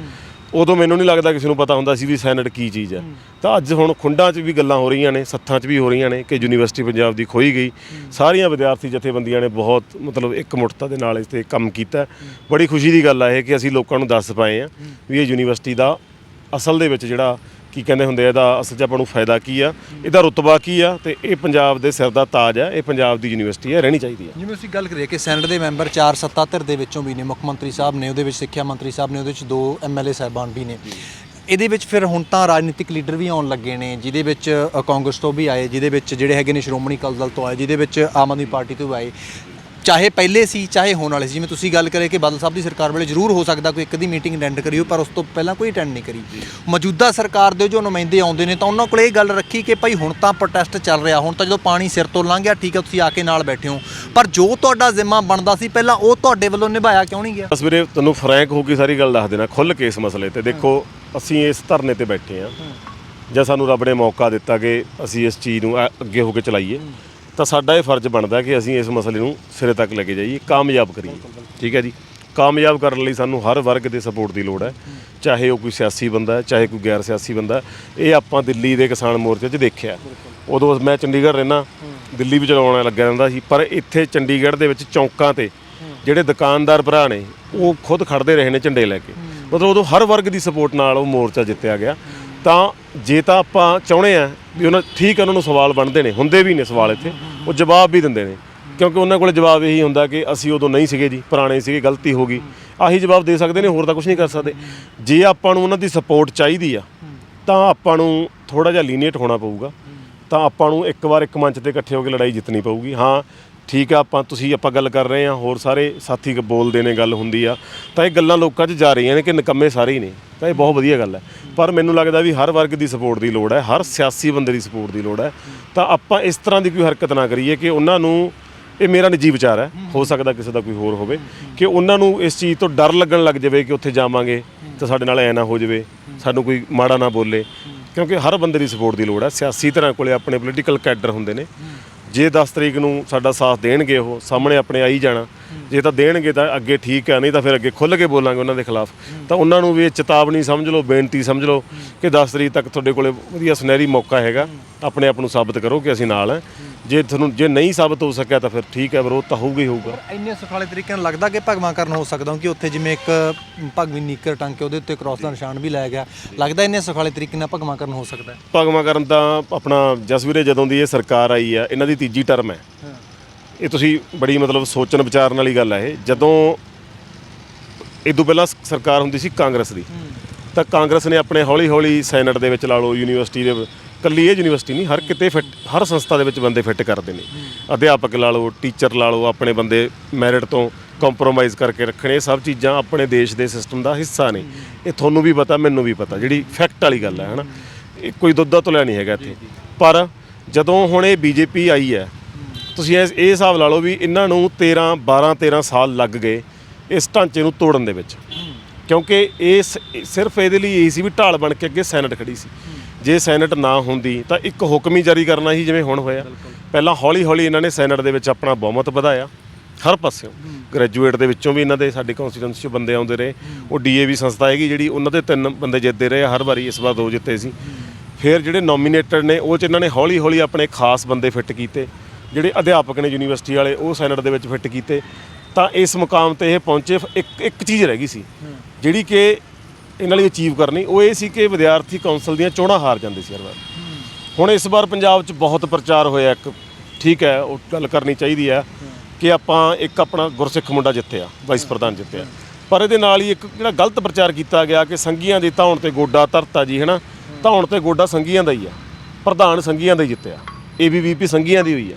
S1: ਉਦੋਂ ਮੈਨੂੰ ਨਹੀਂ ਲੱਗਦਾ ਕਿਸੇ ਨੂੰ ਪਤਾ ਹੁੰਦਾ ਸੀ ਵੀ ਸੈਨੇਟ ਕੀ ਚੀਜ਼ ਹੈ। ਤਾਂ ਅੱਜ ਹੁਣ ਖੁੰਡਾਂ 'ਚ ਵੀ ਗੱਲਾਂ ਹੋ ਰਹੀਆਂ ਨੇ, ਸੱਥਾਂ 'ਚ ਵੀ ਹੋ ਰਹੀਆਂ ਨੇ ਕਿ ਯੂਨੀਵਰਸਿਟੀ ਪੰਜਾਬ ਦੀ ਖੋਈ ਗਈ। ਸਾਰੀਆਂ ਵਿਦਿਆਰਥੀ ਜਥੇਬੰਦੀਆਂ ਨੇ ਬਹੁਤ ਮਤਲਬ ਇੱਕ ਇੱਕਮੁੱਠਤਾ ਦੇ ਨਾਲ ਇਸ ਤੇ ਕੰਮ ਕੀਤਾ। ਬੜੀ ਖੁਸ਼ੀ ਦੀ ਗੱਲ ਆ ਇਹ ਕਿ ਅਸੀਂ ਲੋਕਾਂ ਨੂੰ ਦੱਸ ਪਾਏ ਆ ਵੀ ਇਹ ਯੂਨੀਵਰਸਿਟੀ ਦਾ ਅਸਲ ਦੇ ਵਿੱਚ ਜਿਹੜਾ ਕੀ ਕਹਿੰਦੇ ਹੁੰਦੇ ਆ ਇਹਦਾ ਅਸਲ 'ਚ ਆਪਾਂ ਨੂੰ ਫਾਇਦਾ ਕੀ ਆ? ਇਹਦਾ ਰੁਤਬਾ ਕੀ ਆ? ਤੇ ਇਹ ਪੰਜਾਬ ਦੇ ਸਿਰ ਦਾ ਤਾਜ ਆ ਇਹ ਪੰਜਾਬ ਦੀ ਯੂਨੀਵਰਸਿਟੀ ਹੈ ਰਹਿਣੀ ਚਾਹੀਦੀ ਆ।
S2: ਜਿਵੇਂ ਅਸੀਂ ਗੱਲ ਕਰੀਏ ਕਿ ਸੈਨੇਟ ਦੇ ਮੈਂਬਰ ਚਾਰ ਸੱਤਾ ਧਿਰ ਦੇ ਵਿੱਚੋਂ ਵੀ ਨੇ ਮੁੱਖ ਮੰਤਰੀ ਸਾਹਿਬ ਨੇ ਉਹਦੇ ਵਿੱਚ ਸਿੱਖਿਆ ਮੰਤਰੀ ਸਾਹਿਬ ਨੇ ਉਹਦੇ ਵਿੱਚ ਦੋ ਐਮਐਲਏ ਸਾਹਿਬਾਨ ਵੀ ਨੇ। ਇਹਦੇ ਵਿੱਚ ਫਿਰ ਹੁਣ ਤਾਂ ਰਾਜਨੀਤਿਕ ਲੀਡਰ ਵੀ ਆਉਣ ਲੱਗੇ ਨੇ ਜਿਹਦੇ ਵਿੱਚ ਅ, ਕਾਂਗਰਸ ਤੋਂ ਵੀ ਆਏ ਜਿਹਦੇ ਵਿੱਚ ਜਿਹੜੇ ਹੈਗੇ ਨੇ ਸ਼੍ਰੋਮਣੀ ਅਕਾਲੀ ਦਲ ਤੋਂ ਆਏ ਜਿਹਦੇ ਵਿੱਚ ਆਮ ਆਦਮੀ ਪਾਰਟੀ ਤੋਂ ਵੀ ਆਏ। ਚਾਹੇ ਪਹਿਲੇ ਸੀ ਚਾਹੇ ਹੋਣ ਵਾਲੇ ਸੀ ਜਿਵੇਂ ਤੁਸੀਂ ਗੱਲ ਕਰੇ ਕਿ ਬਾਦਲ ਸਾਹਿਬ ਦੀ ਸਰਕਾਰ ਵੇਲੇ ਜ਼ਰੂਰ ਹੋ ਸਕਦਾ ਕੋਈ ਇੱਕ ਦੀ ਮੀਟਿੰਗ ਅਟੈਂਡ ਕਰੀ ਹੋ ਪਰ ਉਸ ਤੋਂ ਪਹਿਲਾਂ ਕੋਈ ਅਟੈਂਡ ਨਹੀਂ ਕਰੀ ਮੌਜੂਦਾ ਸਰਕਾਰ ਦੇ ਜੋ ਨੁਮਾਇੰਦੇ ਆਉਂਦੇ ਨੇ ਤਾਂ ਉਹਨਾਂ ਕੋਲ ਇਹ ਗੱਲ ਰੱਖੀ ਕਿ ਭਾਈ ਹੁਣ ਤਾਂ ਪ੍ਰੋਟੈਸਟ ਚੱਲ ਰਿਹਾ ਹੁਣ ਤਾਂ ਜਦੋਂ ਪਾਣੀ ਸਿਰ ਤੋਂ ਲੰਘ ਗਿਆ ਠੀਕ ਹੈ ਤੁਸੀਂ ਆ ਕੇ ਨਾਲ ਬੈਠੇ ਹੋ। ਪਰ ਜੋ ਤੁਹਾਡਾ ਜ਼ਿੰਮਾ ਬਣਦਾ ਸੀ ਪਹਿਲਾਂ ਉਹ ਤੁਹਾਡੇ ਵੱਲੋਂ ਨਿਭਾਇਆ ਕਿਉਂ ਨਹੀਂ ਗਿਆ?
S1: ਬਸ ਵੀਰੇ ਤੁਹਾਨੂੰ ਫਰੈਂਕ ਹੋ ਕੇ ਸਾਰੀ ਗੱਲ ਦੱਸ ਦੇਣਾ ਖੁੱਲ ਕੇ ਇਸ ਮਸਲੇ ਤੇ। ਦੇਖੋ ਅਸੀਂ ਇਸ ਧਰਨੇ ਤੇ ਬੈਠੇ ਆ ਜਾਂ ਸਾਨੂੰ ਰੱਬ ਨੇ ਮੌਕਾ ਦਿੱਤਾ ਕਿ ਅਸੀਂ ਇਸ ਚੀਜ਼ ਨੂੰ ਅੱਗੇ ਹੋ ਕੇ ਚਲਾਈਏ। ਤਾਂ ਸਾਡਾ ਇਹ ਫਰਜ਼ ਬਣਦਾ ਕਿ ਅਸੀਂ ਇਸ ਮਸਲੇ ਨੂੰ ਸਿਰੇ ਤੱਕ ਲੈ ਕੇ ਜਾਈਏ, ਕਾਮਯਾਬ ਕਰੀਏ। ਠੀਕ ਹੈ ਜੀ? ਕਾਮਯਾਬ ਕਰਨ ਲਈ ਸਾਨੂੰ ਹਰ ਵਰਗ ਦੇ ਸਪੋਰਟ ਦੀ ਲੋੜ ਹੈ। ਚਾਹੇ ਉਹ ਕੋਈ ਸਿਆਸੀ ਬੰਦਾ ਹੈ, ਚਾਹੇ ਕੋਈ ਗੈਰ ਸਿਆਸੀ ਬੰਦਾ ਇਹ ਆਪਾਂ ਦਿੱਲੀ ਦੇ ਕਿਸਾਨ ਮੋਰਚੇ 'ਚ ਦੇਖਿਆ। ਉਦੋਂ ਮੈਂ ਚੰਡੀਗੜ੍ਹ ਰਹਿਣਾ ਦਿੱਲੀ ਵੀ ਚਲਾਉਣ ਲੱਗਿਆ ਰਹਿੰਦਾ ਸੀ। ਪਰ ਇੱਥੇ ਚੰਡੀਗੜ੍ਹ ਦੇ ਵਿੱਚ ਚੌਂਕਾਂ ਤੇ ਜਿਹੜੇ ਦੁਕਾਨਦਾਰ ਭਰਾ ਨੇ, ਉਹ ਖੁਦ ਖੜਦੇ ਰਹੇ ਨੇ ਝੰਡੇ ਲੈ ਕੇ। ਮਤਲਬ ਉਦੋਂ ਹਰ ਵਰਗ ਦੀ ਸਪੋਰਟ ਨਾਲ ਉਹ ਮੋਰਚਾ ਜਿੱਤਿਆ ਗਿਆ। ਤਾਂ ਜੇ ਤਾਂ ਆਪਾਂ ਚਾਹੁੰਦੇ ਆ ਵੀ ਉਹਨਾਂ ਠੀਕ ਉਹਨਾਂ ਨੂੰ ਸਵਾਲ ਬਣਦੇ ਨੇ, ਹੁੰਦੇ ਵੀ ਨੇ ਸਵਾਲ ਇੱਥੇ, ਉਹ ਜਵਾਬ ਵੀ ਦਿੰਦੇ ਨੇ। ਕਿਉਂਕਿ ਉਹਨਾਂ ਕੋਲ ਜਵਾਬ ਇਹੀ ਹੁੰਦਾ ਕਿ ਅਸੀਂ ਉਦੋਂ ਨਹੀਂ ਸੀਗੇ ਜੀ, ਪੁਰਾਣੇ ਸੀਗੇ, ਗਲਤੀ ਹੋ ਗਈ। ਆਹੀ ਜਵਾਬ ਦੇ ਸਕਦੇ ਨੇ, ਹੋਰ ਤਾਂ ਕੁਝ ਨਹੀਂ ਕਰ ਸਕਦੇ। ਜੇ ਆਪਾਂ ਨੂੰ ਉਹਨਾਂ ਦੀ ਸਪੋਰਟ ਚਾਹੀਦੀ ਆ, ਤਾਂ ਆਪਾਂ ਨੂੰ ਥੋੜਾ ਜਿਹਾ ਲੀਨੀਅਟ ਹੋਣਾ ਪਊਗਾ। ਤਾਂ ਆਪਾਂ ਨੂੰ ਇੱਕ ਵਾਰ ਇੱਕ ਮੰਚ ਤੇ ਇਕੱਠੇ ਹੋ ਕੇ ਲੜਾਈ ਜਿੱਤਣੀ ਪਊਗੀ। ਹਾਂ ਠੀਕ ਆ, ਆਪਾਂ ਤੁਸੀਂ, ਆਪਾਂ ਗੱਲ ਕਰ ਰਹੇ ਹਾਂ ਹੋਰ ਸਾਰੇ ਸਾਥੀ ਕ- ਬੋਲਦੇ ਨੇ, ਗੱਲ ਹੁੰਦੀ ਆ। ਤਾਂ ਇਹ ਗੱਲਾਂ ਲੋਕਾਂ 'ਚ ਜਾ ਰਹੀਆਂ ਨੇ ਕਿ ਨਿਕੰਮੇ ਸਾਰੇ ਹੀ ਨੇ। ਤਾਂ ਇਹ ਬਹੁਤ ਵਧੀਆ ਗੱਲ ਹੈ। ਪਰ ਮੈਨੂੰ ਲੱਗਦਾ ਵੀ ਹਰ ਵਰਗ ਦੀ ਸਪੋਰਟ ਦੀ ਲੋੜ ਹੈ, ਹਰ ਸਿਆਸੀ ਬੰਦੇ ਦੀ ਸਪੋਰਟ ਦੀ ਲੋੜ ਹੈ। ਤਾਂ ਆਪਾਂ ਇਸ ਤਰ੍ਹਾਂ ਦੀ ਕੋਈ ਹਰਕਤ ਨਾ ਕਰੀਏ ਕਿ ਉਹਨਾਂ ਨੂੰ, ਇਹ ਮੇਰਾ ਨਿੱਜੀ ਵਿਚਾਰ ਹੈ, ਹੋ ਸਕਦਾ ਕਿਸੇ ਦਾ ਕੋਈ ਹੋਰ ਹੋਵੇ, ਕਿ ਉਹਨਾਂ ਨੂੰ ਇਸ ਚੀਜ਼ ਤੋਂ ਡਰ ਲੱਗਣ ਲੱਗ ਜਾਵੇ ਕਿ ਉੱਥੇ ਜਾਵਾਂਗੇ ਤਾਂ ਸਾਡੇ ਨਾਲ ਐ ਨਾ ਹੋ ਜਾਵੇ, ਸਾਨੂੰ ਕੋਈ ਮਾੜਾ ਨਾ ਬੋਲੇ। ਕਿਉਂਕਿ ਹਰ ਬੰਦੇ ਦੀ ਸਪੋਰਟ ਦੀ ਲੋੜ ਹੈ, ਸਿਆਸੀ ਤਰ੍ਹਾਂ ਕੋਲੇ ਆਪਣੇ ਪੋਲੀਟੀਕਲ ਕੈਡਰ ਹੁੰਦੇ ਨੇ। ਜੇ 10 ਤਰੀਕ ਨੂੰ ਸਾਡਾ ਸਾਥ ਦੇਣਗੇ ਉਹ, ਸਾਹਮਣੇ ਆਪਣੇ ਆਈ ਜਾਣਾ। ਜੇ ਤਾਂ ਦੇਣਗੇ ਤਾਂ ਅੱਗੇ ਠੀਕ ਹੈ ਨਹੀਂ ਤਾਂ ਫਿਰ ਅੱਗੇ ਖੁੱਲ੍ਹ ਕੇ ਬੋਲਾਂਗੇ ਉਹਨਾਂ ਦੇ ਖਿਲਾਫ। ਤਾਂ ਉਹਨਾਂ ਨੂੰ ਵੀ ਇਹ ਚੇਤਾਵਨੀ ਸਮਝ ਲਓ, ਬੇਨਤੀ ਸਮਝ ਲਓ ਕਿ 10 ਤਰੀਕ ਤੱਕ ਤੁਹਾਡੇ ਕੋਲੇ ਵਧੀਆ ਸੁਨਹਿਰੀ ਮੌਕਾ ਹੈਗਾ। ਆਪਣੇ ਆਪ ਨੂੰ ਸਾਬਤ ਕਰੋ ਕਿ ਅਸੀਂ ਨਾਲ ਹਾਂ। ਜੇ ਤੁਹਾਨੂੰ ਜੇ ਨਹੀਂ ਸਾਬਤ ਹੋ ਸਕਿਆ ਤਾਂ ਫਿਰ ਠੀਕ ਹੈ ਵਿਰੋਧ ਤਾਂ ਹੋਊਗਾ ਹੀ ਹੋਊਗਾ।
S2: ਇੰਨੇ ਸੁਖਾਲੇ ਤਰੀਕੇ ਨਾਲ ਲੱਗਦਾ ਕਿ ਭਗਵਾਂ ਕਰਨ ਹੋ ਸਕਦਾ ਕਿ ਉੱਥੇ ਜਿਵੇਂ ਇੱਕ ਭਗਵੀ ਨੀਕਰ ਟੰਗ ਕੇ ਉਹਦੇ ਉੱਤੇ ਕ੍ਰਾਸ ਦਾ ਨਿਸ਼ਾਨ ਵੀ ਲਾਇਆ ਗਿਆ। ਲੱਗਦਾ ਇੰਨੇ ਸੁਖਾਲੇ ਤਰੀਕੇ ਨਾਲ ਭਗਵਾਂ ਕਰਨ ਹੋ ਸਕਦਾ ਹੈ।
S1: ਭਗਵਾ ਕਰਨ ਤਾਂ ਆਪਣਾ ਜਸਵੀਰੇ ਜਦੋਂ ਦੀ ਇਹ ਸਰਕਾਰ ਆਈ ਆ ਇਹਨਾਂ ਦੀ ਤੀਜੀ ਟਰਮ ਹੈ। ਇਹ ਤੁਸੀਂ ਬੜੀ ਮਤਲਬ ਸੋਚਣ ਵਿਚਾਰਨ ਵਾਲੀ ਗੱਲ ਹੈ ਇਹ। ਜਦੋਂ ਇਹ ਤੋਂ ਪਹਿਲਾਂ ਸਰਕਾਰ ਹੁੰਦੀ ਸੀ ਕਾਂਗਰਸ ਦੀ। ਤਾਂ ਕਾਂਗਰਸ ਨੇ ਆਪਣੇ ਹੌਲੀ ਹੌਲੀ ਸੈਨੇਟ ਦੇ ਵਿੱਚ ਲਾ ਲਓ ਯੂਨੀਵਰਸਿਟੀ ਦੇ ਕੱਲੀ ਇਹ ਯੂਨੀਵਰਸਿਟੀ ਨਹੀਂ, ਹਰ ਕਿਤੇ ਫਿੱਟ, ਹਰ ਸੰਸਥਾ ਦੇ ਵਿੱਚ ਬੰਦੇ ਫਿੱਟ ਕਰਦੇ ਨੇ। ਅਧਿਆਪਕ ਲਾ ਲਓ, ਟੀਚਰ ਲਾ ਲਓ, ਆਪਣੇ ਬੰਦੇ ਮੈਰਿਟ ਤੋਂ ਕੰਪਰੋਮਾਈਜ਼ ਕਰਕੇ ਰੱਖਣੇ, ਇਹ ਸਭ ਚੀਜ਼ਾਂ ਆਪਣੇ ਦੇਸ਼ ਦੇ ਸਿਸਟਮ ਦਾ ਹਿੱਸਾ ਨੇ। ਇਹ ਤੁਹਾਨੂੰ ਵੀ ਪਤਾ, ਮੈਨੂੰ ਵੀ ਪਤਾ, ਜਿਹੜੀ ਫੈਕਟ ਵਾਲੀ ਗੱਲ ਹੈ, ਹਨਾ? ਇਹ ਕੋਈ ਦੁੱਧਾ ਤੁਲਿਆ ਨਹੀਂ ਹੈਗਾ ਇੱਥੇ। ਪਰ ਜਦੋਂ ਹੁਣ ਇਹ ਬੀਜੇਪੀ ਆਈ ਹੈ, ਤੁਸੀਂ ਇਸ ਇਹ ਹਿਸਾਬ ਲਾ ਲਓ ਵੀ ਇਹਨਾਂ ਨੂੰ 13 12 13 ਸਾਲ ਲੱਗ ਗਏ ਇਸ ਢਾਂਚੇ ਨੂੰ ਤੋੜਨ ਦੇ ਵਿੱਚ। ਕਿਉਂਕਿ ਇਹ ਇਹ ਸਿਰਫ ਇਹਦੇ ਲਈ ਇਹ ਸੀ ਵੀ ਢਾਲ ਬਣ ਕੇ ਅੱਗੇ ਸੈਨੇਟ ਖੜੀ ਸੀ। ਜੇ ਸੈਨੇਟ ਨਾ ਹੁੰਦੀ ਤਾਂ ਇੱਕ ਹੁਕਮ ਹੀ ਜਾਰੀ ਕਰਨਾ ਸੀ ਜਿਵੇਂ ਹੁਣ ਹੋਇਆ। ਪਹਿਲਾਂ ਹੌਲੀ ਹੌਲੀ ਇਹਨਾਂ ਨੇ ਸੈਨੇਟ ਦੇ ਵਿੱਚ ਆਪਣਾ ਬਹੁਮਤ ਵਧਾਇਆ, ਹਰ ਪਾਸਿਓਂ। ਗ੍ਰੈਜੂਏਟ ਦੇ ਵਿੱਚੋਂ ਵੀ ਇਹਨਾਂ ਦੇ ਸਾਡੇ ਕਨਸਟੀਟਿਊਂਸੀ 'ਚ ਬੰਦੇ ਆਉਂਦੇ ਰਹੇ। ਉਹ ਡੀਏਵੀ ਸੰਸਥਾ ਹੈਗੀ ਜਿਹੜੀ ਉਹਨਾਂ ਦੇ ਤਿੰਨ ਬੰਦੇ ਜਿੱਤਦੇ ਰਹੇ, ਹਰ ਵਾਰੀ ਇਸ ਵਾਰ ਦੋ ਜਿੱਤੇ ਸੀ। ਫਿਰ ਜਿਹੜੇ ਨੋਮੀਨੇਟਡ ਨੇ, ਉਹ ਚ ਇਹਨਾਂ ਨੇ ਹੌਲੀ ਹੌਲੀ ਆਪਣੇ ਖਾਸ ਬੰਦੇ ਫਿੱਟ ਕੀਤੇ। ਜਿਹੜੇ ਅਧਿਆਪਕ ਨੇ ਯੂਨੀਵਰਸਿਟੀ ਵਾਲੇ, ਉਹ ਸੈਨੇਟ ਦੇ ਵਿੱਚ ਫਿੱਟ ਕੀਤੇ। ਤਾਂ ਇਸ ਮੁਕਾਮ ਤੇ ਇਹ ਪਹੁੰਚੇ, ਇੱਕ ਇੱਕ ਚੀਜ਼ ਰਹਿ ਗਈ ਸੀ। ਜਿਹੜੀ ਕਿ ਇਹਨਾਂ ਲਈ ਅਚੀਵ ਕਰਨੀ, ਉਹ ਇਹ ਸੀ ਕਿ ਵਿਦਿਆਰਥੀ ਕੌਂਸਲ ਦੀਆਂ ਚੋਣਾਂ ਹਾਰ ਜਾਂਦੇ ਸੀ ਹਰ ਵਾਰ। ਹੁਣ ਇਸ ਵਾਰ ਪੰਜਾਬ 'ਚ ਬਹੁਤ ਪ੍ਰਚਾਰ ਹੋਇਆ, ਇੱਕ ਠੀਕ ਹੈ, ਉਹ ਗੱਲ ਕਰਨੀ ਚਾਹੀਦੀ ਹੈ ਕਿ ਆਪਾਂ ਇੱਕ ਆਪਣਾ ਗੁਰਸਿੱਖ ਮੁੰਡਾ ਜਿੱਤਿਆ ਵਾਈਸ ਪ੍ਰਧਾਨ ਜਿੱਤਿਆ। ਪਰ ਇਹਦੇ ਨਾਲ ਹੀ ਇੱਕ ਜਿਹੜਾ ਗਲਤ ਪ੍ਰਚਾਰ ਕੀਤਾ ਗਿਆ ਕਿ ਸੰਗੀਆਂ ਦੀ ਧੌਣ ਤੇ ਗੋਡਾ ਧਰਤਾ ਜੀ, ਹੈਨਾ? ਧੌਣ ਤੇ ਗੋਡਾ ਸੰਗੀਆਂ ਦਾ ਹੀ ਆ। ਪ੍ਰਧਾਨ ਸੰਗੀਆਂ ਦਾ ਹੀ ਜਿੱਤਿਆ। ਏਬੀਵੀਪੀ ਸੰਗੀਆਂ ਦੀ ਹੋਈ ਆ।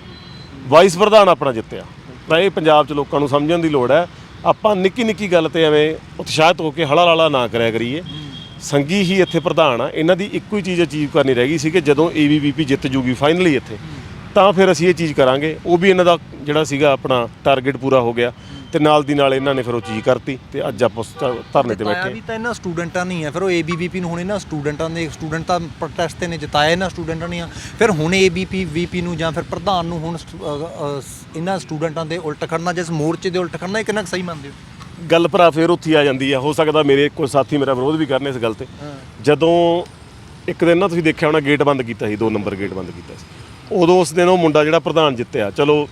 S1: ਵਾਈਸ ਪ੍ਰਧਾਨ ਆਪਣਾ ਜਿੱਤਿਆ। ਤਾਂ ਇਹ ਪੰਜਾਬ 'ਚ ਲੋਕਾਂ ਨੂੰ ਸਮਝਣ ਦੀ ਲੋੜ ਹੈ ਆਪਾਂ ਨਿੱਕੀ ਨਿੱਕੀ ਗੱਲ ਤੇ ਐਵੇਂ ਉਤਸ਼ਾਹਿਤ ਹੋ ਕੇ ਹਲਾ ਲਾਲਾ ਨਾ ਕਰਿਆ ਕਰੀਏ। ਸੰਗੀ ਹੀ ਇੱਥੇ ਪ੍ਰਧਾਨ ਆ। ਇਹਨਾਂ ਦੀ ਇੱਕੋ ਹੀ ਚੀਜ਼ ਅਚੀਵ ਕਰਨੀ ਰਹਿ ਗਈ ਸੀ ਕਿ ਜਦੋਂ ਏਬੀਵੀਪੀ ਜਿੱਤ ਜੂਗੀ ਫਾਈਨਲੀ ਇੱਥੇ। ਤਾਂ ਫਿਰ ਅਸੀਂ ਇਹ ਚੀਜ਼ ਕਰਾਂਗੇ। ਉਹ ਵੀ ਇਹਨਾਂ ਦਾ ਜਿਹੜਾ ਸੀਗਾ ਆਪਣਾ ਟਾਰਗੇਟ ਪੂਰਾ ਹੋ ਗਿਆ। ਤੇ ਨਾਲ ਦੀ ਨਾਲ ਇਹਨਾਂ ਨੇ ਫਿਰ ਉਹ ਚੀਜ਼ ਕਰਤੀ ਤੇ ਅੱਜ ਆਪਾਂ ਉਸ ਧ- ਧਰਨੇ ਤੇ ਬੈਠੇ
S2: ਵੀ ਤਾਂ ਇਹਨਾਂ ਸਟੂਡੈਂਟਾਂ ਨਹੀਂ ਹੈ ਫਿਰ ਉਹ ਏਬੀਵੀਪੀ ਨੂੰ ਹੁਣ ਇਹਨਾਂ ਸਟੂਡੈਂਟਾਂ ਨੇ ਸਟੂਡੈਂਟ ਤਾਂ ਪ੍ਰੋਟੈਸਟ ਤੇ ਨੇ ਜਿਤਾਇਆ ਇਹਨਾਂ ਸਟੂਡੈਂਟਾਂ ਨੇ ਆ ਫਿਰ ਹੁਣ ਏਬੀਪੀ ਵੀਪੀ ਨੂੰ ਜਾਂ ਫਿਰ ਪ੍ਰਧਾਨ ਨੂੰ ਹੁਣ ਸਟੂ- ਅ, ਅ, ਸ- ਇਹਨਾਂ ਸਟੂਡੈਂਟਾਂ ਦੇ ਉਲਟ ਖੜਨਾ ਜਿਸ ਮੋਰਚੇ ਦੇ ਉਲਟ ਖੜਨਾ ਇਹ ਕਿੰਨਾ ਕੁ ਸਹੀ ਮੰਨਦੇ ਹੋ?
S1: ਗੱਲ ਭਰਾ ਫਿਰ ਉੱਥੇ ਹੀ ਆ ਜਾਂਦੀ ਆ। ਹੋ ਸਕਦਾ ਮੇਰੇ ਕੋਈ ਸਾਥੀ ਮੇਰਾ ਵਿਰੋਧ ਵੀ ਕਰਨ ਇਸ ਗੱਲ ਤੇ। ਜਦੋਂ ਇੱਕ ਦਿਨ ਨਾ ਤੁਸੀਂ ਦੇਖਿਆ ਹੋਣਾ ਗੇਟ ਬੰਦ ਕੀਤਾ ਸੀ ਦੋ ਨੰਬਰ ਗੇਟ ਬੰਦ ਕੀਤਾ ਸੀ। ਉਦੋਂ ਉਸ ਦਿਨ ਉਹ ਮੁੰਡਾ ਜਿਹੜਾ ਪ੍ਰਧਾਨ ਜਿੱਤਿਆ, ਚਲੋ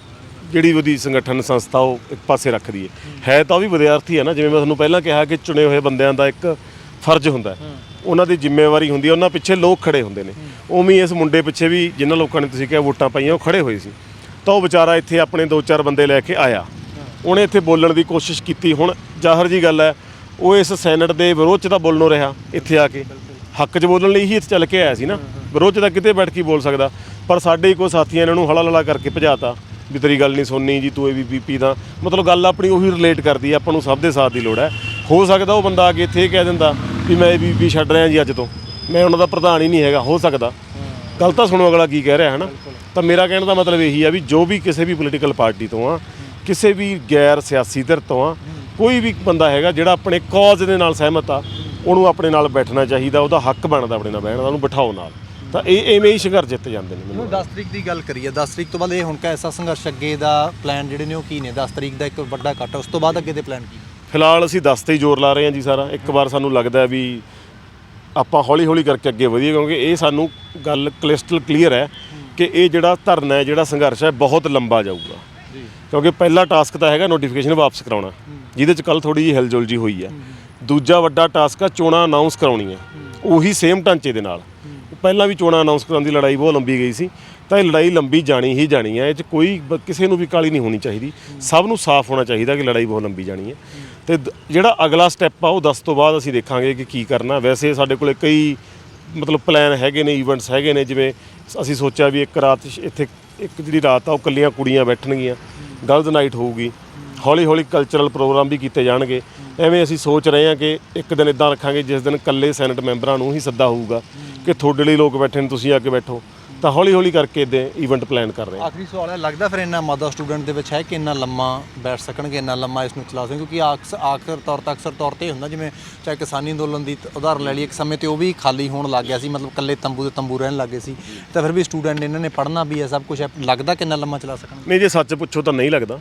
S1: ਜਿਹੜੀ ਉਹਦੀ ਸੰਗਠਨ ਸੰਸਥਾ ਉਹ ਇੱਕ ਪਾਸੇ ਰੱਖ ਦਈਏ। ਹੈ ਤਾਂ ਉਹ ਵੀ ਵਿਦਿਆਰਥੀ ਹੈ ਨਾ, ਜਿਵੇਂ ਮੈਂ ਤੁਹਾਨੂੰ ਪਹਿਲਾਂ ਕਿਹਾ ਕਿ ਚੁਣੇ ਹੋਏ ਬੰਦਿਆਂ ਦਾ ਇੱਕ ਫਰਜ਼ ਹੁੰਦਾ ਹੈ। ਉਹਨਾਂ ਦੀ ਜ਼ਿੰਮੇਵਾਰੀ ਹੁੰਦੀ ਹੈ, ਉਹਨਾਂ ਪਿੱਛੇ ਲੋਕ ਖੜੇ ਹੁੰਦੇ ਨੇ। ਉਵੇਂ ਹੀ ਇਸ ਮੁੰਡੇ ਪਿੱਛੇ ਵੀ ਜਿਨ੍ਹਾਂ ਲੋਕਾਂ ਨੇ ਤੁਸੀਂ ਕਿਹਾ ਵੋਟਾਂ ਪਾਈਆਂ, ਉਹ ਖੜੇ ਹੋਏ ਸੀ। ਤਾਂ ਉਹ ਵਿਚਾਰਾ ਇੱਥੇ ਆਪਣੇ ਦੋ ਚਾਰ ਬੰਦੇ ਲੈ ਕੇ ਆਇਆ। ਉਹਨੇ ਇੱਥੇ ਬੋਲਣ ਦੀ ਕੋਸ਼ਿਸ਼ ਕੀਤੀ। ਹੁਣ ਜ਼ਾਹਰ ਜੀ ਗੱਲ ਹੈ, ਉਹ ਇਸ ਸੈਨੇਟ ਦੇ ਵਿਰੋਧ 'ਚ ਤਾਂ ਬੋਲਣੋਂ ਰਿਹਾ ਇੱਥੇ ਆ ਕੇ। ਹੱਕ 'ਚ ਬੋਲਣ ਲਈ ਹੀ ਇੱਥੇ ਚੱਲ ਕੇ ਆਇਆ ਸੀ ਨਾ। ਵਿਰੋਧ 'ਚ ਤਾਂ ਕਿਤੇ ਬੈਠ ਕੇ ਬੋਲ ਸਕਦਾ। ਪਰ ਸਾਡੇ ਹੀ ਕੋਈ ਸਾਥੀਆਂ ਇਹਨਾਂ ਨੂੰ ਹਲਾ ਲਲਾ ਕਰਕੇ ਭਜਾਤਾ, ਵੀ ਤੇਰੀ ਗੱਲ ਨਹੀਂ ਸੁਣਨੀ ਜੀ, ਤੂੰ ਏਬੀਪੀ ਦਾ ਮਤਲਬ ਗੱਲ ਆਪਣੀ ਉਹੀ ਰਿਲੇਟ ਕਰਦੀ ਹੈ ਆਪਾਂ ਨੂੰ ਸਭ ਦੇ ਸਾਥ ਦੀ ਲੋੜ ਹੈ। ਹੋ ਸਕਦਾ ਉਹ ਬੰਦਾ ਆ ਕੇ ਇੱਥੇ ਇਹ ਕਹਿ ਦਿੰਦਾ ਵੀ ਮੈਂ ਏਬੀਪੀ ਛੱਡ ਰਿਹਾ ਜੀ ਅੱਜ ਤੋਂ। ਮੈਂ ਉਹਨਾਂ ਦਾ ਪ੍ਰਧਾਨ ਹੀ ਨਹੀਂ ਹੈਗਾ, ਹੋ ਸਕਦਾ। ਗੱਲ ਤਾਂ ਸੁਣੋ ਅਗਲਾ ਕੀ ਕਹਿ ਰਿਹਾ ਹੈ ਨਾ ਤਾਂ ਮੇਰਾ ਕਹਿਣ ਦਾ ਮਤਲਬ ਇਹੀ ਆ ਵੀ ਜੋ ਵੀ ਕਿਸੇ ਵੀ ਪੋਲੀਟੀਕਲ ਪਾਰਟੀ ਤੋਂ ਆ, ਕਿਸੇ ਵੀ ਗੈਰ ਸਿਆਸੀ ਧਿਰ ਤੋਂ ਆ, ਕੋਈ ਵੀ ਬੰਦਾ ਹੈਗਾ ਜਿਹੜਾ ਆਪਣੇ ਕੌਜ਼ ਦੇ ਨਾਲ ਸਹਿਮਤ ਆ, ਉਹਨੂੰ ਆਪਣੇ ਨਾਲ ਬੈਠਣਾ ਚਾਹੀਦਾ, ਉਹਦਾ ਹੱਕ ਬਣਦਾ ਆਪਣੇ ਨਾਲ ਬਹਿਣ ਦਾ, ਉਹਨੂੰ ਬਿਠਾਓ ਨਾਲ। ਤਾਂ ਇਹ ਐਵੇਂ ਹੀ ਸੰਘਰਸ਼ ਜਿੱਤ ਜਾਂਦੇ ਨੇ ਮੈਨੂੰ
S2: ਹੁਣ 10 ਤਰੀਕ ਦੀ ਗੱਲ ਕਰੀਏ 10 ਤਰੀਕ ਤੋਂ ਬਾਅਦ ਇਹ ਹੁਣ ਕਾ ਐਸਾ ਸੰਘਰਸ਼ ਅੱਗੇ ਦਾ ਪਲਾਨ ਜਿਹੜੇ ਨੇ ਉਹ ਕੀ ਨੇ? 10 ਤਰੀਕ ਦਾ ਇੱਕ ਵੱਡਾ ਕੱਟ ਉਸ ਤੋਂ ਬਾਅਦ ਅੱਗੇ ਦੇ ਪਲਾਨ ਕੀ?
S1: ਫਿਲਹਾਲ ਅਸੀਂ 10 ਤੇ ਹੀ ਜ਼ੋਰ ਲਾ ਰਹੇ ਹਾਂ ਜੀ ਸਾਰਾ। ਇੱਕ ਵਾਰ ਸਾਨੂੰ ਲੱਗਦਾ ਵੀ ਆਪਾਂ ਹੌਲੀ ਹੌਲੀ ਕਰਕੇ ਅੱਗੇ ਵਧੀਏ ਕਿਉਂਕਿ ਇਹ ਸਾਨੂੰ ਗੱਲ ਕ੍ਰਿਸਟਲ ਕਲੀਅਰ ਹੈ ਕਿ ਇਹ ਜਿਹੜਾ ਧਰਨਾ ਹੈ ਜਿਹੜਾ ਸੰਘਰਸ਼ ਹੈ ਬਹੁਤ ਲੰਬਾ ਜਾਊਗਾ।
S2: ਜੀ।
S1: ਕਿਉਂਕਿ ਪਹਿਲਾ ਟਾਸਕ ਤਾਂ ਹੈਗਾ ਨੋਟੀਫਿਕੇਸ਼ਨ ਵਾਪਸ ਕਰਾਉਣਾ। ਜਿਹਦੇ ਚ ਕੱਲ ਥੋੜੀ ਜਿਹੀ ਹਿਲਜੁਲ ਜੀ ਹੋਈ ਹੈ। ਦੂਜਾ ਵੱਡਾ ਟਾਸਕ ਆ ਚੋਣਾਂ ਅਨਾਉਂਸ ਕਰਾਉਣੀਆਂ ਉਹੀ ਸੇਮ ਢਾਂਚੇ ਦੇ ਨਾਲ। ਪਹਿਲਾਂ ਵੀ ਚੋਣਾਂ ਅਨਾਉਂਸ ਕਰਨ ਦੀ ਲੜਾਈ ਬਹੁਤ ਲੰਬੀ ਗਈ ਸੀ, ਤਾਂ ਇਹ ਲੜਾਈ ਲੰਬੀ ਜਾਣੀ ਹੀ ਜਾਣੀ ਹੈ, ਇਹ ਚ ਕੋਈ ਬ- ਕਿਸੇ ਨੂੰ ਵੀ ਕਾਲੀ ਨਹੀਂ ਹੋਣੀ ਚਾਹੀਦੀ, ਸਭ ਨੂੰ ਸਾਫ਼ ਹੋਣਾ ਚਾਹੀਦਾ ਕਿ ਲੜਾਈ ਬਹੁਤ ਲੰਬੀ ਜਾਣੀ ਹੈ। ਤੇ ਦ- ਜਿਹੜਾ ਅਗਲਾ ਸਟੈਪ ਆ, ਉਹ 10 ਤੋਂ ਬਾਅਦ ਅਸੀਂ ਦੇਖਾਂਗੇ ਕਿ ਕੀ ਕਰਨਾ। ਵੈਸੇ ਸਾਡੇ ਕੋਲੇ ਕਈ ਮਤਲਬ ਪਲਾਨ ਹੈਗੇ ਨੇ ਇਵੈਂਟਸ ਹੈਗੇ ਨੇ, ਜਿਵੇਂ ਅਸੀਂ ਸੋਚਿਆ ਵੀ ਇੱਕ ਰਾਤ ਸ਼- ਇੱਥੇ, ਇੱਕ ਜਿਹੜੀ ਰਾਤ ਆ, ਉਹ ਕੱਲੀਆਂ ਕੁੜੀਆਂ ਬੈਠਣਗੀਆਂ ਗਰਲਜ਼ ਨਾਈਟ ਹੋਊਗੀ। ਹੌਲੀ ਹੌਲੀ ਕਲਚਰਲ ਪ੍ਰੋਗਰਾਮ ਵੀ ਕੀਤੇ ਜਾਣਗੇ। ਐਵੇਂ ਅਸੀਂ ਸੋਚ ਰਹੇ ਹਾਂ ਕਿ ਇੱਕ ਦਿਨ ਇਦਾਂ ਰੱਖਾਂਗੇ ਜਿਸ ਦਿਨ ਕੱਲੇ ਸੈਨੇਟ ਮੈਂਬਰਾਂ ਨੂੰ ਹੀ ਸੱਦਾ ਹੋਊਗਾ ਕਿ ਤੁਹਾਡੇ ਲਈ ਲੋਕ ਬੈਠੇ ਨੇ ਤੁਸੀਂ ਆ ਕੇ ਬੈਠੋ। ਤਾਂ ਹੌਲੀ ਹੌਲੀ ਕਰਕੇ ਇਦਾਂ ਇਵੈਂਟ ਪਲਾਨ ਕਰ ਰਹੇ ਹਾਂ।
S2: ਆਖਰੀ ਸਵਾਲ ਹੈ ਲੱਗਦਾ ਫਿਰ ਇੰਨਾ ਮਾਦਾ ਸਟੂਡੈਂਟ ਦੇ ਵਿੱਚ ਹੈ ਕਿ ਇੰਨਾ ਲੰਮਾ ਬੈਠ ਸਕਣਗੇ ਇੰਨਾ ਲੰਮਾ ਇਸ ਨੂੰ ਚਲਾ ਸਕਣਗੇ? ਕਿਉਂਕਿ ਆਕਸ ਆਖਰ ਤੌਰ ਤੇ ਅਕਸਰ ਤੌਰ ਤੇ ਹੁੰਦਾ ਜਿਵੇਂ ਚਾਹੇ ਕਿਸਾਨੀ ਅੰਦੋਲਨ ਦੀ ਉਦਾਹਰਨ ਲੈ ਲਈ ਇੱਕ ਸਮੇਂ ਤੇ ਉਹ ਵੀ ਖਾਲੀ ਹੋਣ ਲੱਗ ਗਿਆ ਸੀ ਮਤਲਬ ਕੱਲੇ ਤੰਬੂ ਦੇ ਤੰਬੂ ਰਹਿਣ ਲੱਗੇ ਸੀ। ਤਾਂ ਫਿਰ ਵੀ ਸਟੂਡੈਂਟ ਇਹਨਾਂ ਨੇ ਪੜ੍ਹਨਾ ਵੀ ਹੈ ਸਭ ਕੁਝ ਹੈ। ਲੱਗਦਾ ਕਿੰਨਾ ਲੰਮਾ ਚਲਾ ਸਕਣਗੇ?
S1: ਨਹੀਂ ਜੇ ਸੱਚ ਪੁੱਛੋ ਤਾਂ ਨਹੀਂ ਲੱਗਦਾ।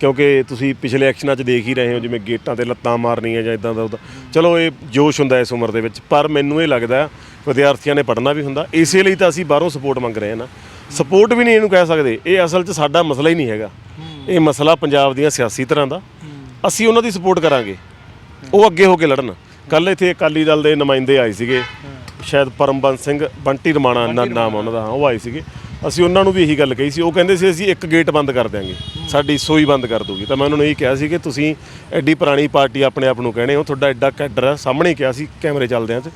S1: ਕਿਉਂਕਿ ਤੁਸੀਂ ਪਿਛਲੇ ਐਕਸ਼ਨਾਂ 'ਚ ਦੇਖ ਹੀ ਰਹੇ ਹੋ ਜਿਵੇਂ ਗੇਟਾਂ ਤੇ ਲੱਤਾਂ ਮਾਰਨੀਆਂ ਜਾਂ ਇਦਾਂ ਦਾ ਉਹਦਾ। ਚਲੋ ਇਹ ਜੋਸ਼ ਹੁੰਦਾ ਇਸ ਉਮਰ ਦੇ ਵਿੱਚ ਪਰ ਮੈਨੂੰ ਇਹ ਲੱਗਦਾ ਵਿਦਿਆਰਥੀਆਂ ਨੇ ਪੜ੍ਹਨਾ ਵੀ ਹੁੰਦਾ। ਇਸੇ ਲਈ ਤਾਂ ਅਸੀਂ ਬਾਹਰੋਂ ਸਪੋਰਟ ਮੰਗ ਰਹੇ ਹਾਂ ਨਾ। ਸਪੋਰਟ ਵੀ ਨਹੀਂ ਇਹਨੂੰ ਕਹਿ ਸਕਦੇ। ਇਹ ਅਸਲ 'ਚ ਸਾਡਾ ਮਸਲਾ ਹੀ ਨਹੀਂ ਹੈਗਾ। ਇਹ ਮਸਲਾ ਪੰਜਾਬ ਦੀਆਂ ਸਿਆਸੀ ਤਰ੍ਹਾਂ ਦਾ। ਅਸੀਂ ਉਹਨਾਂ ਦੀ ਸਪੋਰਟ ਕਰਾਂਗੇ। ਉਹ ਅੱਗੇ ਹੋ ਕੇ ਲੜਨ। ਕੱਲ ਇੱਥੇ ਅਕਾਲੀ ਦਲ ਦੇ ਨੁਮਾਇੰਦੇ ਆਏ ਸੀਗੇ। ਸ਼ਾਇਦ ਪਰਮਬੰਸ ਸਿੰਘ ਬੰਟੀ ਰਮਾਣਾ ਨਾਮ ਉਹਨਾਂ ਦਾ ਉਹ ਆਏ ਸੀਗੇ। ਅਸੀਂ ਉਹਨਾਂ ਨੂੰ ਵੀ ਇਹੀ ਗੱਲ ਕਹੀ ਸੀ, ਉਹ ਕਹਿੰਦੇ ਸੀ, ਅਸੀਂ ਇੱਕ ਗੇਟ ਬੰਦ ਕਰ ਦਿਆਂਗੇ। ਸਾਡੀ ਸੋਈ ਬੰਦ ਕਰ ਦੂਗੀ ਤਾਂ ਮੈਂ ਉਹਨਾਂ ਨੂੰ ਇਹ ਕਿਹਾ ਸੀ ਕਿ ਤੁਸੀਂ ਐਡੀ ਪੁਰਾਣੀ ਪਾਰਟੀ ਆਪਣੇ ਆਪ ਨੂੰ ਕਹਿੰਦੇ ਹੋ, ਤੁਹਾਡਾ ਐਡਾ ਕੈਡਰ ਹੈ ਸਾਹਮਣੇ ਕਿਹਾ ਸੀ ਕੈਮਰੇ ਚੱਲਦਿਆਂ 'ਚ,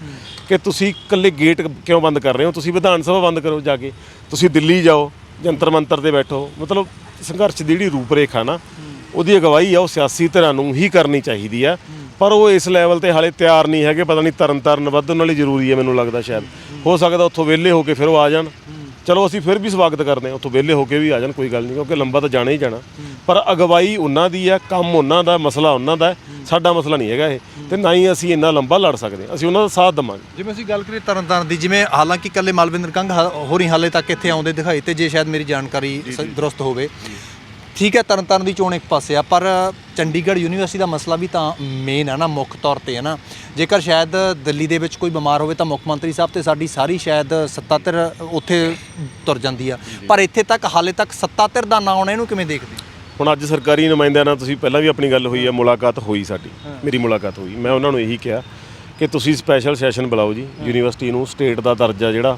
S1: ਕਿ ਤੁਸੀਂ ਇਕੱਲੇ ਗੇਟ ਕਿਉਂ ਬੰਦ ਕਰ ਰਹੇ ਹੋ? ਤੁਸੀਂ ਵਿਧਾਨ ਸਭਾ ਬੰਦ ਕਰੋ ਜਾ ਕੇ। ਤੁਸੀਂ ਦਿੱਲੀ ਜਾਓ, ਜੰਤਰ ਮੰਤਰ ਤੇ ਬੈਠੋ। ਮਤਲਬ ਸੰਘਰਸ਼ ਦੀ ਜਿਹੜੀ ਰੂਪਰੇਖਾ ਨਾ, ਉਹਦੀ ਅਗਵਾਈ ਆ, ਉਹ ਸਿਆਸੀ ਧਿਰਾਂ ਨੂੰ ਹੀ ਕਰਨੀ ਚਾਹੀਦੀ ਆ। ਪਰ ਉਹ ਇਸ ਲੈਵਲ ਤੇ ਹਾਲੇ ਤਿਆਰ ਨਹੀਂ ਹੈਗੇ, ਪਤਾ ਨਹੀਂ ਤਰਨ ਤਰਨ ਉਹਨਾਂ ਲਈ ਜ਼ਰੂਰੀ ਹੈ ਮੈਨੂੰ ਲੱਗਦਾ ਸ਼ਾਇਦ। ਹੋ ਸਕਦਾ ਉੱਥੋਂ ਵਿਹਲੇ ਹੋ ਕੇ ਫਿਰ ਉਹ ਆ ਜਾਣ। ਚਲੋ ਅਸੀਂ ਫਿਰ ਵੀ ਸਵਾਗਤ ਕਰਦੇ ਹਾਂ। ਉੱਥੋਂ ਵਿਹਲੇ ਹੋ ਕੇ ਵੀ ਆ ਜਾਣ ਕੋਈ ਗੱਲ ਨਹੀਂ ਕਿਉਂਕਿ ਲੰਬਾ ਤਾਂ ਜਾਣਾ ਹੀ ਜਾਣਾ। ਪਰ ਅਗਵਾਈ ਉਹਨਾਂ ਦੀ ਆ ਕੰਮ ਉਹਨਾਂ ਦਾ ਮਸਲਾ ਉਹਨਾਂ ਦਾ ਹੈ, ਸਾਡਾ ਮਸਲਾ ਨਹੀਂ ਹੈਗਾ ਇਹ। ਤੇ ਨਾ ਹੀ ਅਸੀਂ ਇੰਨਾ ਲੰਬਾ ਲੜ ਸਕਦੇ ਅਸੀਂ ਉਹਨਾਂ ਦਾ ਸਾਥ ਦੇਵਾਂਗੇ।
S2: ਜਿਵੇਂ ਅਸੀਂ ਗੱਲ ਕਰੀਏ ਤਰਨਤਾਰਨ ਦੀ ਜਿਵੇਂ ਹਾਲਾਂਕਿ ਕੱਲੇ ਮਲਵਿੰਦਰ ਕੰਗ ਹ- ਹੋਰੀ ਹਾਲੇ ਤੱਕ ਇੱਥੇ ਆਉਂਦੇ ਦਿਖਾਈ ਤੇ ਜੇ ਸ਼ਾਇਦ ਮੇਰੀ ਜਾਣਕਾਰੀ ਦਰੁਸਤ ਹੋਵੇ। ਠੀਕ ਹੈ ਤਰਨਤਾਰਨ ਦੀ ਚੋਣ ਇੱਕ ਪਾਸੇ ਆ ਪਰ ਚੰਡੀਗੜ੍ਹ ਯੂਨੀਵਰਸਿਟੀ ਦਾ ਮਸਲਾ ਵੀ ਤਾਂ ਮੇਨ ਹੈ ਨਾ ਮੁੱਖ ਤੌਰ ਤੇ ਹੈ ਨਾ। ਜੇਕਰ ਸ਼ਾਇਦ ਦਿੱਲੀ ਦੇ ਵਿੱਚ ਕੋਈ ਬਿਮਾਰ ਹੋਵੇ ਤਾਂ ਮੁੱਖ ਮੰਤਰੀ ਸਾਹਿਬ ਤੇ ਸਾਡੀ ਸਾਰੀ ਸ਼ਾਇਦ ਸੱਤਾ ਧਿਰ ਉੱਥੇ ਤੁਰ ਜਾਂਦੀ ਆ। ਪਰ ਇੱਥੇ ਤੱਕ ਹਾਲੇ ਤੱਕ ਸੱਤਾ ਧਿਰ ਦਾ ਨਾਂ ਆਉਣਾ ਇਹਨੂੰ ਕਿਵੇਂ ਦੇਖਦੇ?
S1: ਹੁਣ ਅੱਜ ਸਰਕਾਰੀ ਨੁਮਾਇੰਦਿਆਂ ਨਾਲ ਤੁਸੀਂ ਪਹਿਲਾਂ ਵੀ ਆਪਣੀ ਗੱਲ ਹੋਈ ਹੈ। ਮੁਲਾਕਾਤ ਹੋਈ ਸਾਡੀ ਮੇਰੀ ਮੁਲਾਕਾਤ ਹੋਈ। ਮੈਂ ਉਹਨਾਂ ਨੂੰ ਇਹੀ ਕਿਹਾ ਕਿ ਤੁਸੀਂ ਸਪੈਸ਼ਲ ਸੈਸ਼ਨ ਬੁਲਾਓ ਜੀ। ਯੂਨੀਵਰਸਿਟੀ ਨੂੰ ਸਟੇਟ ਦਾ ਦਰਜਾ ਜਿਹੜਾ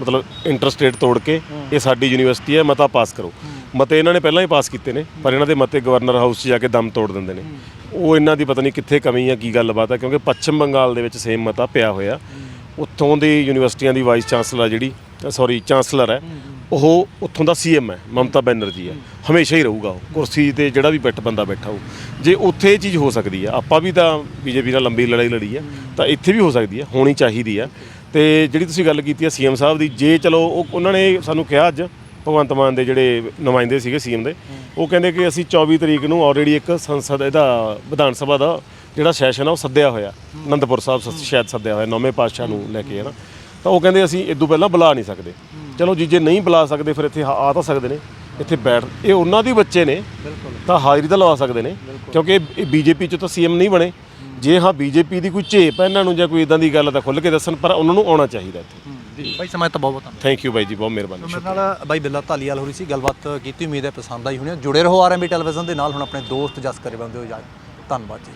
S1: ਮਤਲਬ ਇੰਟਰ ਸਟੇਟ ਤੋੜ ਕੇ ਇਹ ਸਾਡੀ ਯੂਨੀਵਰਸਿਟੀ ਹੈ, ਮਤਾ ਪਾਸ ਕਰੋ। ਮਤੇ ਇਹਨਾਂ ਨੇ ਪਹਿਲਾਂ ਹੀ ਪਾਸ ਕੀਤੇ ਨੇ, ਪਰ ਇਹਨਾਂ ਦੇ ਮਤੇ ਗਵਰਨਰ ਹਾਊਸ 'ਚ ਜਾ ਕੇ ਦਮ ਤੋੜ ਦਿੰਦੇ ਨੇ। ਉਹ ਇਹਨਾਂ ਦੀ ਪਤਾ ਨਹੀਂ ਕਿੱਥੇ ਕਮੀ ਆ ਕੀ ਗੱਲਬਾਤ ਆ, ਕਿਉਂਕਿ ਪੱਛਮ ਬੰਗਾਲ ਦੇ ਵਿੱਚ ਸੇਮ ਮਤਾ ਪਿਆ ਹੋਇਆ। ਉੱਥੋਂ ਦੀ ਯੂਨੀਵਰਸਿਟੀਆਂ ਦੀ ਵਾਈਸ ਚਾਂਸਲਰ ਜਿਹੜੀ ਸੌਰੀ ਚਾਂਸਲਰ ਹੈ, ਉਹ ਉੱਥੋਂ ਦਾ ਸੀਐਮ ਹੈ, ਮਮਤਾ ਬੈਨਰਜੀ ਹੈ। ਹਮੇਸ਼ਾ ਹੀ ਰਹੂਗਾ ਉਹ, ਕੁਰਸੀ ਤੇ ਜਿਹੜਾ ਵੀ ਬੈਠ ਬੰਦਾ ਬੈਠਾ ਹੋ ਜੇ ਉੱਥੇ ਇਹ ਚੀਜ਼ ਹੋ ਸਕਦੀ ਹੈ, ਆਪਾਂ ਵੀ ਤਾਂ ਬੀਜੇਪੀ ਨਾਲ ਲੰਬੀ ਲੜਾਈ ਲੜੀ ਹੈ, ਤਾਂ ਇੱਥੇ ਵੀ ਹੋ ਸਕਦੀ ਹੈ, ਹੋਣੀ ਚਾਹੀਦੀ ਹੈ। ਤੇ ਜਿਹੜੀ ਤੁਸੀਂ ਗੱਲ ਕੀਤੀ ਹੈ ਸੀਐਮ ਸਾਹਿਬ ਦੀ ਜੇ ਚਲੋ ਉਹ ਉਹਨਾਂ ਨੇ ਸਾਨੂੰ ਕਿਹਾ ਅੱਜ ਭਗਵੰਤ ਮਾਨ ਦੇ ਜਿਹੜੇ ਨੁਮਾਇੰਦੇ ਸੀਗੇ ਸੀਐਮ ਦੇ ਉਹ ਕਹਿੰਦੇ ਕਿ ਅਸੀਂ 24 ਤਰੀਕ ਨੂੰ ਆਲਰੇਡੀ ਇੱਕ ਸੰਸਦ ਇਹਦਾ ਵਿਧਾਨ ਸਭਾ ਦਾ ਜਿਹੜਾ ਸੈਸ਼ਨ ਆ ਉਹ ਸੱਦਿਆ ਹੋਇਆ। ਅਨੰਦਪੁਰ ਸਾਹਿਬ ਸ- ਸ਼ਾਇਦ ਸੱਦਿਆ ਹੋਇਆ ਨੌਵੇਂ ਪਾਤਸ਼ਾਹ ਨੂੰ ਲੈ ਕੇ ਹੈ ਨਾ ਤਾਂ ਉਹ ਕਹਿੰਦੇ ਅਸੀਂ ਇਦੋਂ ਪਹਿਲਾਂ ਬੁਲਾ ਨਹੀਂ ਸਕਦੇ। ਚਲੋ ਜੀ ਜੇ ਨਹੀਂ ਬੁਲਾ ਸਕਦੇ ਫਿਰ ਇੱਥੇ ਆ ਆ ਤਾਂ ਸਕਦੇ ਨੇ ਇੱਥੇ ਬੈਠ ਇਹ ਉਹਨਾਂ ਦੇ ਬੱਚੇ ਨੇ ਤਾਂ ਹਾਜ਼ਰੀ ਤਾਂ ਲਵਾ ਸਕਦੇ ਨੇ ਕਿਉਂਕਿ ਇਹ ਬੀਜੇਪੀ ਚ ਤਾਂ ਸੀਐਮ ਨਹੀਂ ਬਣੇ। ਜੇ ਹਾਂ ਬੀਜੇਪੀ ਦੀ ਕੋਈ ਝੇਪ ਹੈ ਇਹਨਾਂ ਨੂੰ ਜਾਂ ਕੋਈ ਇਦਾਂ ਦੀ ਗੱਲ ਤਾਂ ਖੁੱਲ੍ਹ ਕੇ ਦੱਸਣ ਪਰ ਉਹਨਾਂ ਨੂੰ ਆਉਣਾ ਚਾਹੀਦਾ ਇੱਥੇ।
S2: ਜੀ। ਬਾਈ ਸਮਾਂ ਤਾਂ ਬਹੁਤ ਬਹੁਤ ਧੰਨਵਾਦ।
S1: ਥੈਂਕ ਯੂ ਬਾਈ ਜੀ ਬਹੁਤ ਮਿਹਰਬਾਨੀ
S2: ਮੇਰੇ ਨਾਲ ਬਾਈ ਬਿੱਲਾ ਧਾਲੀਵਾਲ ਹੋ ਰਹੀ ਸੀ ਗੱਲਬਾਤ ਕੀਤੀ ਉਮੀਦ ਹੈ ਪਸੰਦ ਆਈ ਹੋਣੀ ਹੈ। ਜੁੜੇ ਰਹੋ ਆਰਐਮਬੀ ਟੈਲੀਵਿਜ਼ਨ ਦੇ ਨਾਲ ਹੁਣ ਆਪਣੇ ਦੋਸਤ ਜਸ ਕਰੇ ਬੰਦੇ ਹੋ ਜਾ ਧੰਨਵਾਦ ਜੀ।